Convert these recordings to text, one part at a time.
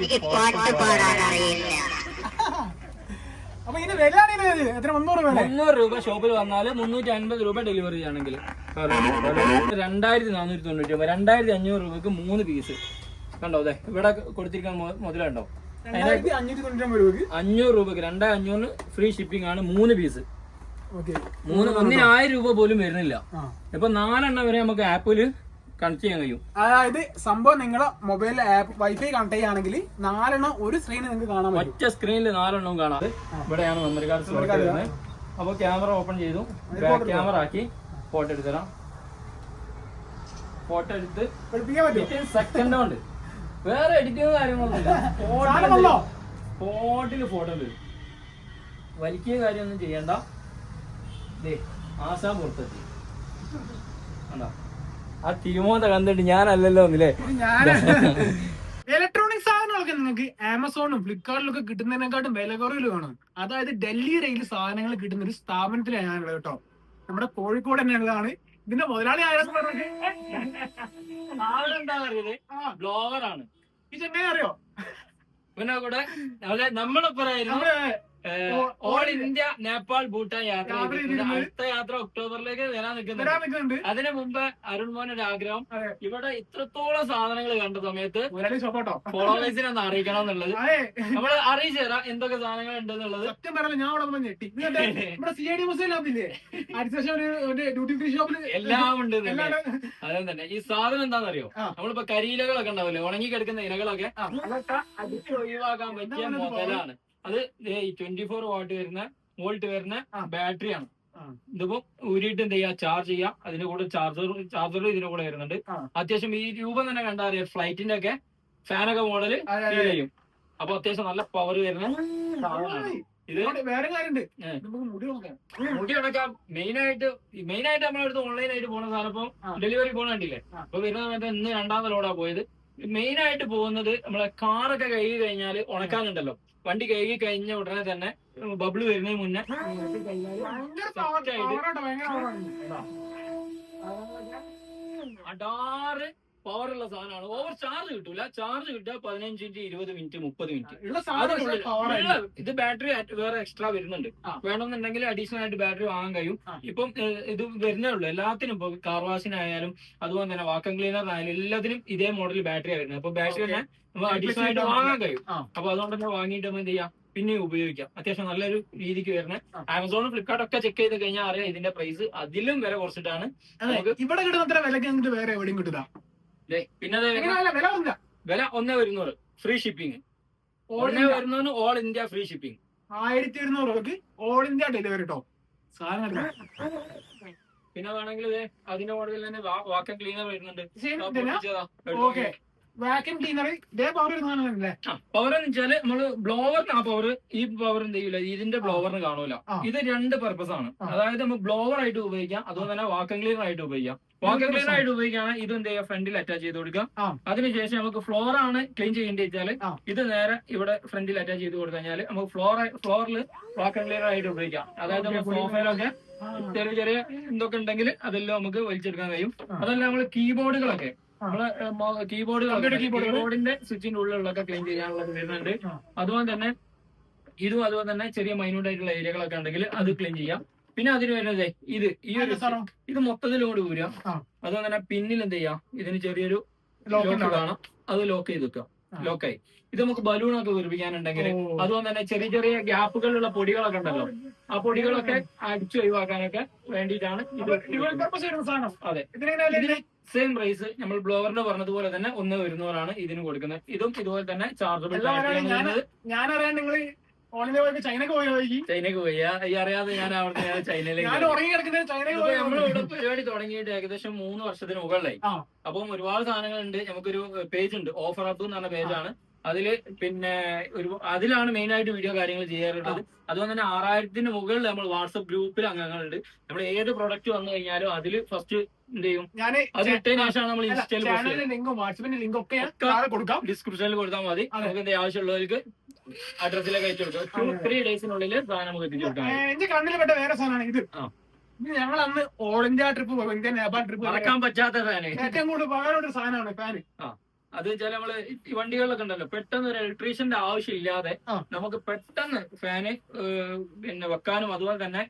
എനിക്ക് പാട്ട് പാടാൻ അറിയില്ല. അപ്പൊ ഇതിന്റെ വില എത്ര? മുന്നൂറ് വില. മുന്നൂറ് രൂപ ഷോപ്പിൽ വന്നാൽ മുന്നൂറ്റി അൻപത് രൂപ ഡെലിവറി ചെയ്യണമെങ്കിൽ. രണ്ടായിരത്തി നാനൂറ്റി തൊണ്ണൂറ്റി രൂപ രണ്ടായിരത്തി അഞ്ഞൂറ് രൂപക്ക് മൂന്ന് പീസ്. കണ്ടോ അതെ? ഇവിടെ കൊടുത്തിരിക്കുന്ന മു- മുതലുണ്ടോ? അഞ്ഞൂറ് രൂപക്ക് രണ്ടായിരം അഞ്ഞൂറിന് ഫ്രീ ഷിപ്പിംഗ് ആണ് മൂന്ന് പീസ്. ഓക്കെ. മൂന്ന് ഒന്നിന് ആയിരം രൂപ പോലും വരുന്നില്ല. ഇപ്പൊ നാലെണ്ണം വരെ നമുക്ക് ആപ്പിൽ കണക്ട് ചെയ്യാൻ കഴിയും. അതായത് സംഭവം നിങ്ങളുടെ മൊബൈൽ ആപ്പ് വൈഫൈ കണക്ട് ചെയ്യുകയാണെങ്കിൽ നാലെണ്ണം ഒരു സ്ക്രീനിൽ നിങ്ങൾക്ക് കാണാൻ പറ്റും. ഒറ്റ സ്ക്രീനിൽ നാലെണ്ണവും കാണാം. ഇവിടെയാണ് മെമ്മറി കാർഡ് വരുന്നത്. അപ്പോൾ ക്യാമറ ഓപ്പൺ ചെയ്തു. ക്യാമറ ആക്കി ഫോട്ടോ എടുത്തരാം. ഫോട്ടോ എടുത്ത് സെക്കൻഡ് ഉണ്ട് വേറെ എഡിറ്റിംഗ് വന്നോ? ഫോട്ടിൽ ഫോട്ടോ വരും വലിക്കുക കാര്യമൊന്നും ചെയ്യണ്ട. ദേ പുറത്തെത്തി. കണ്ടോ? ആ തിരുമോന്ത കണ്ടിട്ട് ഞാനല്ലല്ലോ ഒന്നില്ലേ? ഞാൻ ഇലക്ട്രോണിക് സാധനങ്ങളൊക്കെ നിങ്ങൾക്ക് ആമസോണും ഫ്ലിപ്കാർട്ടിലും ഒക്കെ കിട്ടുന്നതിനെക്കാട്ടും വില കുറവിൽ വേണം. അതായത് ഡൽഹി റെയിൽ സാധനങ്ങൾ കിട്ടുന്ന ഒരു സ്ഥാപനത്തിലാണ് ഞാനുള്ളത് കേട്ടോ. നമ്മുടെ കോഴിക്കോട് തന്നെ ഉള്ളതാണ് ഇതിന്റെ മുതലാളി ആരാന്ന് പറഞ്ഞത്? എന്താ പറയുന്നത് ആ. ബ്ലോഗർ ആണ്. ഈ ചെന്നൈ അറിയോ? പിന്നെ കൂടെ നമ്മളെ ഓ- ഓൾ ഇന്ത്യ നേപ്പാൾ ഭൂട്ടാൻ യാത്ര അടുത്ത യാത്ര ഒക്ടോബറിലേക്ക് വരാൻ നിൽക്കുന്നുണ്ട്. അതിനു മുമ്പ് അരുൺ മോനൊരു ആഗ്രഹം. ഇവിടെ ഇത്രത്തോളം സാധനങ്ങൾ കണ്ട സമയത്ത് ഫോളോവേഴ്സിനെ ഒന്ന് അറിയിക്കണം എന്നുള്ളത്. നമ്മൾ നമ്മൾ അറിയിച്ചു തരാം എന്തൊക്കെ സാധനങ്ങൾ ഉണ്ടെന്നുള്ളത് സത്യം പറയാം ഞാൻ അവിടെ ഞെട്ടി? നമ്മുടെ സി ഐ ഡി മ്യൂസിയം ഒരു ഒരു ഡ്യൂട്ടി ഫ്രീ ഷോപ്പിൽ എല്ലാം ഉണ്ട് അതെ തന്നെ. ഈ സാധനം എന്താണെന്നറിയോ. നമ്മളിപ്പോ കരിയിലകളൊക്കെ ഉണ്ടാവില്ലേ? ഉണങ്ങി കിടക്കുന്ന ഇലകളൊക്കെ ആ. അതൊക്കെ അടിച്ച് ഒഴിവാക്കാൻ പറ്റിയ മുതലാണ്. അത് ട്വന്റി ഫോർ വാട്ട് വരുന്ന വോൾട്ട് വരുന്ന ബാറ്ററി ബാറ്ററിയാണ്. ഇതിപ്പോ ഊരിയിട്ട് എന്ത് ചെയ്യാ? ചാർജ് ചെയ്യാം. അതിന്റെ കൂടെ ചാർജർ ചാർജറും ഇതിന്റെ കൂടെ വരുന്നുണ്ട്. അത്യാവശ്യം ഈ രൂപം തന്നെ കണ്ടാൽ അറിയാം. ഫ്ലൈറ്റിന്റെ ഒക്കെ ഫാനൊക്കെ മോഡൽ. ഫീൽ ചെയ്യും. അപ്പൊ അത്യാവശ്യം നല്ല പവർ വരുന്ന. ഇത് വേറെ കാര്യമുണ്ട്. മുടി അടക്കാം മെയിൻ ആയിട്ട് മെയിൻ ആയിട്ട് നമ്മളെടുത്ത് ഓൺലൈൻ ആയിട്ട് പോണ സാധനം ഇപ്പം ഡെലിവറി പോണ കണ്ടില്ലേ? ആ. അപ്പൊ വരുന്ന സമയത്ത് ഇന്ന് രണ്ടാമത്തെ ലോഡാ പോയത്. മെയിൻ ആയിട്ട് പോകുന്നത് നമ്മളെ കാറൊക്കെ കഴുകി കഴിഞ്ഞാൽ ഉണക്കാനുണ്ടല്ലോ. വണ്ടി കഴുകി കഴിഞ്ഞ ഉടനെ തന്നെ ബബിൾ വരുന്നതിന് മുന്നേ. അടാറ് പവർ ഉള്ള സാധനമാണ്. ഓവർ ചാർജ് കിട്ടൂല. ചാർജ് കിട്ടുക പതിനഞ്ചിന്റെ ഇരുപത് മിനിറ്റ് മുപ്പത് മിനിറ്റ് ഇത് ബാറ്ററി വേറെ എക്സ്ട്രാ വരുന്നുണ്ട്. വേണമെന്നുണ്ടെങ്കിൽ അഡീഷണൽ ആയിട്ട് ബാറ്ററി വാങ്ങാൻ കഴിയും. ഇപ്പം ഇത് വരുന്നേ ഉള്ളൂ. എല്ലാത്തിനും ഇപ്പൊ കാർ വാഷിനായാലും അതുപോലെ തന്നെ വാക്കം ക്ലീനറിനായാലും എല്ലാത്തിനും ഇതേ മോഡൽ ബാറ്ററി വരുന്നത്. അപ്പൊ ബാറ്ററി തന്നെ അഡീഷണൽ ആയിട്ട് വാങ്ങാൻ കഴിയും. അപ്പൊ അതുകൊണ്ട് തന്നെ വാങ്ങിയിട്ട് നമ്മൾ എന്ത് ചെയ്യാം? പിന്നെ ഉപയോഗിക്കാം. അത്യാവശ്യം നല്ലൊരു രീതിക്ക് വരുന്നത്. ആമസോണും ഫ്ലിപ്കാർട്ട് ഒക്കെ ചെക്ക് ചെയ്ത് കഴിഞ്ഞാൽ അറിയാം ഇതിന്റെ പ്രൈസ് അതിലും വില കുറച്ചിട്ടാണ് ഇവിടെ കിട്ടുന്ന വില വേറെ എവിടെയും കിട്ടില്ല ദേ, പിന്നെ വില ഒന്നേ ഒരുന്നൂറ് ഫ്രീ ഷിപ്പിംഗ് ഒന്നേ India all India free shipping ആയിരത്തി ഇരുന്നൂറ് ഓൾ ഇന്ത്യ ഡെലിവറി കേട്ടോ സാധനം പിന്നെ വേണമെങ്കിൽ അതിന്റെ മോഡലിൽ തന്നെ വാക്കം ക്ലീനർ വരുന്നുണ്ട്. വാക്യൂം ക്ലീനർ ഇതേ പവർ ഒരു പവർ എന്ന് വെച്ചാൽ നമ്മൾ ബ്ലോവറിന് ആ പവർ ഈ പവർ എന്ത് ചെയ്യൂല? ഇതിന്റെ ബ്ലോവറിന് കാണൂല. ഇത് രണ്ട് പർപ്പസ് ആണ്. അതായത് നമുക്ക് ബ്ലോവർ ആയിട്ട് ഉപയോഗിക്കാം അതുപോലെ തന്നെ വാക്കം ക്ലീനർ ആയിട്ട് ഉപയോഗിക്കാം. വാക്കം ക്ലീനർ ആയിട്ട് ഉപയോഗിക്കുകയാണ് ഇത് എന്ത് ചെയ്യുക? ഫ്രണ്ടിൽ അറ്റാച്ച് ചെയ്ത് കൊടുക്കാം. അതിനുശേഷം നമുക്ക് ഫ്ലോർ ആണ് ക്ലീൻ ചെയ്യേണ്ടി വെച്ചാൽ. ഇത് നേരെ ഇവിടെ ഫ്രണ്ടിൽ അറ്റാച്ച് ചെയ്ത് കൊടുത്തു കഴിഞ്ഞാൽ നമുക്ക് ഫ്ലോർ ഫ്ലോറിൽ വാക്കം ക്ലീനർ ആയിട്ട് ഉപയോഗിക്കാം. അതായത് നമ്മൾ സോഫയിലൊക്കെ ചെറിയ ചെറിയ എന്തൊക്കെ ഉണ്ടെങ്കിൽ അതെല്ലാം നമുക്ക് വലിച്ചെടുക്കാൻ കഴിയും. അതല്ല നമ്മൾ കീബോർഡുകളൊക്കെ. നമ്മൾ കീബോർഡ് കീബോർഡിന്റെ സ്വിച്ചിന്റെ ഉള്ളിലൊക്കെ ക്ലീൻ ചെയ്യാനുള്ളത് വരുന്നുണ്ട്. അതുപോലെ തന്നെ ഇതും അതുപോലെ തന്നെ ചെറിയ മൈന്യൂട്ട് ആയിട്ടുള്ള ഏരിയകളൊക്കെ ഉണ്ടെങ്കിൽ അത് ക്ലീൻ ചെയ്യാം പിന്നെ അതിന് വരുന്നത് ഇത് ഈ ഒരു ഇത് മൊത്തത്തിലോട് ഊരുക ആ. അതുപോലെ തന്നെ പിന്നിൽ എന്ത് ചെയ്യാം ഇതിന് ചെറിയൊരു ലോക്ക്. കാണാം അത് ലോക്ക് ചെയ്ത് വെക്കാം. ലോക്കായി ഇത് നമുക്ക് ബലൂണൊക്കെ വീർപ്പിക്കാനുണ്ടെങ്കിൽ. അതുപോലെ തന്നെ ചെറിയ ചെറിയ ഗ്യാപ്പുകളിലുള്ള പൊടികളൊക്കെ ഉണ്ടല്ലോ. ആ പൊടികളൊക്കെ അടിച്ചു ഒഴിവാക്കാനൊക്കെ വേണ്ടിയിട്ടാണ് അതെ. സെയിം പ്രൈസ് നമ്മൾ ബ്ലോവറിന് പറഞ്ഞതുപോലെ തന്നെ ഒന്ന് വരുന്നവരാണ് ഇതിന് കൊടുക്കുന്നത്. ഇതും ഇതുപോലെ തന്നെ ചാർജബിൾ ഞാൻ അറിയാൻ നിങ്ങൾ പോയി ചൈനക്ക് പോയി നോക്കി ചൈനക്ക് പോയി. ആ- ഈ അറിയാതെ ഞാൻ അവിടെ ഞാൻ ചൈനയിലേക്ക് ഞാൻ പോയി. ഉറങ്ങി കിടക്കുന്നത് ചൈനക്ക് പോയി? ഇവിടെ പരിപാടി തുടങ്ങിയിട്ട് ഏകദേശം മൂന്ന് വർഷത്തിന് മുകളിലായി. അപ്പം ഒരുപാട് സാധനങ്ങളുണ്ട്. നമുക്കൊരു പേജ് ഉണ്ട് ഓഫർ അപ്പ് എന്ന് പറഞ്ഞ പേജാണ്. അതിൽ പിന്നെ ഒരു അതിലാണ് മെയിൻ ആയിട്ട് വീഡിയോ കാര്യങ്ങൾ ചെയ്യാറുള്ളത്. അതുകൊണ്ട് തന്നെ ആറായിരത്തിന് മുകളിൽ നമ്മൾ വാട്സപ്പ് ഗ്രൂപ്പിൽ അംഗങ്ങളുണ്ട്. നമ്മൾ ഏത് പ്രൊഡക്റ്റ് വന്നു കഴിഞ്ഞാലും അതിൽ ഫസ്റ്റ് എന്ത് ചെയ്യും? അത് ഇട്ടതിന് ശേഷമാണ് നമ്മൾ ഇൻസ്റ്റയിൽ ലിങ്കും വാട്സപ്പിന്റെ ലിങ്ക് ഒക്കെ കൊടുക്കാം. ഡിസ്ക്രിപ്ഷനിൽ കൊടുത്താൽ മതി. നമുക്ക് എന്താ ആവശ്യമുള്ളവർക്ക് അഡ്രസ്സിലേക്ക് അയച്ചു കൊടുക്കാം. ടു. ത്രീ ഡേയ്സിനുള്ളിൽ സാധനം നമുക്ക് എത്തിച്ചു കൊടുക്കാം എന്റെ കണ്ണിൽ പെട്ട വേറെ സാധനമാണ് ഇത്. ഞങ്ങൾ അന്ന് ഓൾ ഇന്ത്യ ട്രിപ്പ് പോയി ഇന്ത്യ നേപ്പാൾ ട്രിപ്പ് മറക്കാൻ പറ്റാത്ത ഫാന് ഏറ്റവും കൂടുതൽ പകരമുള്ള ഒരു സാധനമാണ് ഫാന്. അത് വെച്ചാൽ നമ്മൾ ഈ വണ്ടികളിലൊക്കെ ഉണ്ടല്ലോ പെട്ടെന്ന് ഒരു ഇലക്ട്രീഷ്യന്റെ ആവശ്യമില്ലാതെ ഇല്ലാതെ നമുക്ക് പെട്ടെന്ന് ഫാന് പിന്നെ വെക്കാനും അതുപോലെ തന്നെ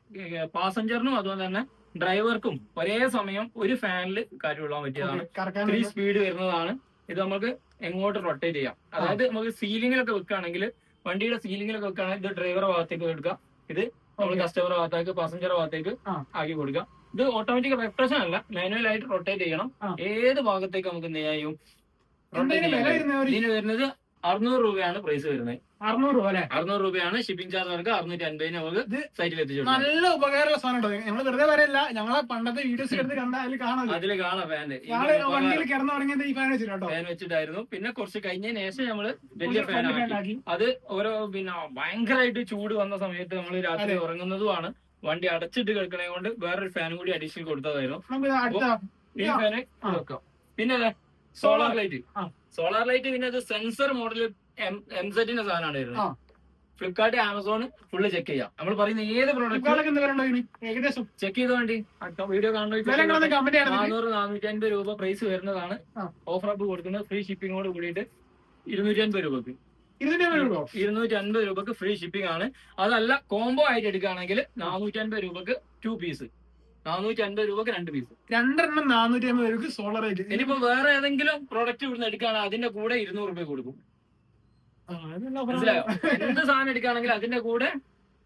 പാസഞ്ചറിനും അതുപോലെ തന്നെ ഡ്രൈവർക്കും ഒരേ സമയം ഒരു ഫാനിൽ കാറ്റ് ഉള്ളാൻ പറ്റിയതാണ്. ഫ്രീ ത്രീ സ്പീഡ് വരുന്നതാണ്. ഇത് നമുക്ക് എങ്ങോട്ട് റൊട്ടേറ്റ് ചെയ്യാം. അതായത് നമുക്ക് സീലിംഗിലൊക്കെ വെക്കുകയാണെങ്കിൽ വണ്ടിയുടെ സീലിംഗിലൊക്കെ വെക്കുകയാണെങ്കിൽ ഇത് ഡ്രൈവറെ ഭാഗത്തേക്ക് എടുക്കാം. ഇത് നമ്മൾ കസ്റ്റമറുടെ കസ്റ്റമർ ഭാഗത്തേക്ക് പാസഞ്ചർ ഭാഗത്തേക്ക് ആക്കി കൊടുക്കാം. ഇത് ഓട്ടോമാറ്റിക് റെപ്രഷൻ അല്ല മാനുവൽ ആയിട്ട് റൊട്ടേറ്റ് ചെയ്യണം. ഏത് ഭാഗത്തേക്ക് നമുക്ക് എന്ത് ചെയ്യാം? ഇതിന് വരുന്നത് അറുന്നൂറ് രൂപയാണ് പ്രൈസ് വരുന്നത്. അറുന്നൂറ് രൂപ അല്ലെ? അറുന്നൂറ് രൂപയാണ് ഷിപ്പിംഗ് ചാർജ് നമുക്ക് അറുന്നൂറ്റി അൻപതിന് നമുക്ക് സൈറ്റിൽ എത്തിച്ചു നല്ല ഉപകാരമുള്ള സാധനം ഞങ്ങൾ വെറുതെ വരല്ല ഞങ്ങളെ പണ്ടത്തെ വീഡിയോസ് എടുത്ത് കണ്ടാൽ അതിൽ കാണാം അതിൽ കാണാം ഫാൻ വണ്ടിയിൽ കിടന്നു തുടങ്ങിയത് ഈ ഫാൻ വെച്ചിട്ട് ഫാൻ വെച്ചിട്ടായിരുന്നു. പിന്നെ കുറച്ച് കഴിഞ്ഞതിന് ശേഷം നമ്മൾ വലിയ ഫാൻ ആക്കി. അത് ഓരോ പിന്നെ ഭയങ്കരമായിട്ട് ചൂട് വന്ന സമയത്ത് നമ്മൾ രാത്രി ഉറങ്ങുന്നതുമാണ്. വണ്ടി അടച്ചിട്ട് കിടക്കണേ കൊണ്ട് വേറൊരു ഫാൻ കൂടി അഡീഷണൽ കൊടുത്തതായിരുന്നു. ഈ. ഫാന് പിന്നെ സോളാർ ലൈറ്റ്. സോളാർ ലൈറ്റ് പിന്നെ അത് സെൻസർ മോഡൽ എം സെറ്റിന്റെ സാധനമാണ്. വരുന്നത് ഫ്ലിപ്കാർട്ട് ആമസോൺ ഫുള്ള് ചെക്ക് ചെയ്യാം. നമ്മൾ പറയുന്ന ഏത് പ്രോഡക്റ്റ് ഏകദേശം. ചെക്ക് ചെയ്ത വേണ്ടി വീഡിയോ കാണുന്ന നാനൂറ് നാനൂറ്റി അൻപത് രൂപ പ്രൈസ് വരുന്നതാണ്. ഓഫർ അപ്പ് കൊടുക്കുന്നത് ഫ്രീ ഷിപ്പിങ്ങോട് കൂടിയിട്ട് ഇരുന്നൂറ്റി അൻപത് രൂപക്ക് ഇരുന്നൂറ്റി അൻപത് രൂപക്ക് ഫ്രീ ഷിപ്പിംഗ് ആണ്. അതല്ല കോംബോ ആയിട്ട് എടുക്കുകയാണെങ്കിൽ നാനൂറ്റി അൻപത് രൂപക്ക് ടു പീസ് നാനൂറ്റി അൻപത് രൂപക്ക് രണ്ട് പീസ് രണ്ടെണ്ണം നാനൂറ്റി അമ്പത് രൂപ സോളർ ആയിട്ട് ഇനിയിപ്പോ വേറെ ഏതെങ്കിലും പ്രോഡക്റ്റ് ഇവിടുന്ന് എടുക്കുകയാണെങ്കിൽ അതിന്റെ കൂടെ ഇരുന്നൂറ് രൂപ കൊടുക്കും. മനസ്സിലായോ? എന്ത് സാധനം എടുക്കുകയാണെങ്കിൽ അതിന്റെ കൂടെ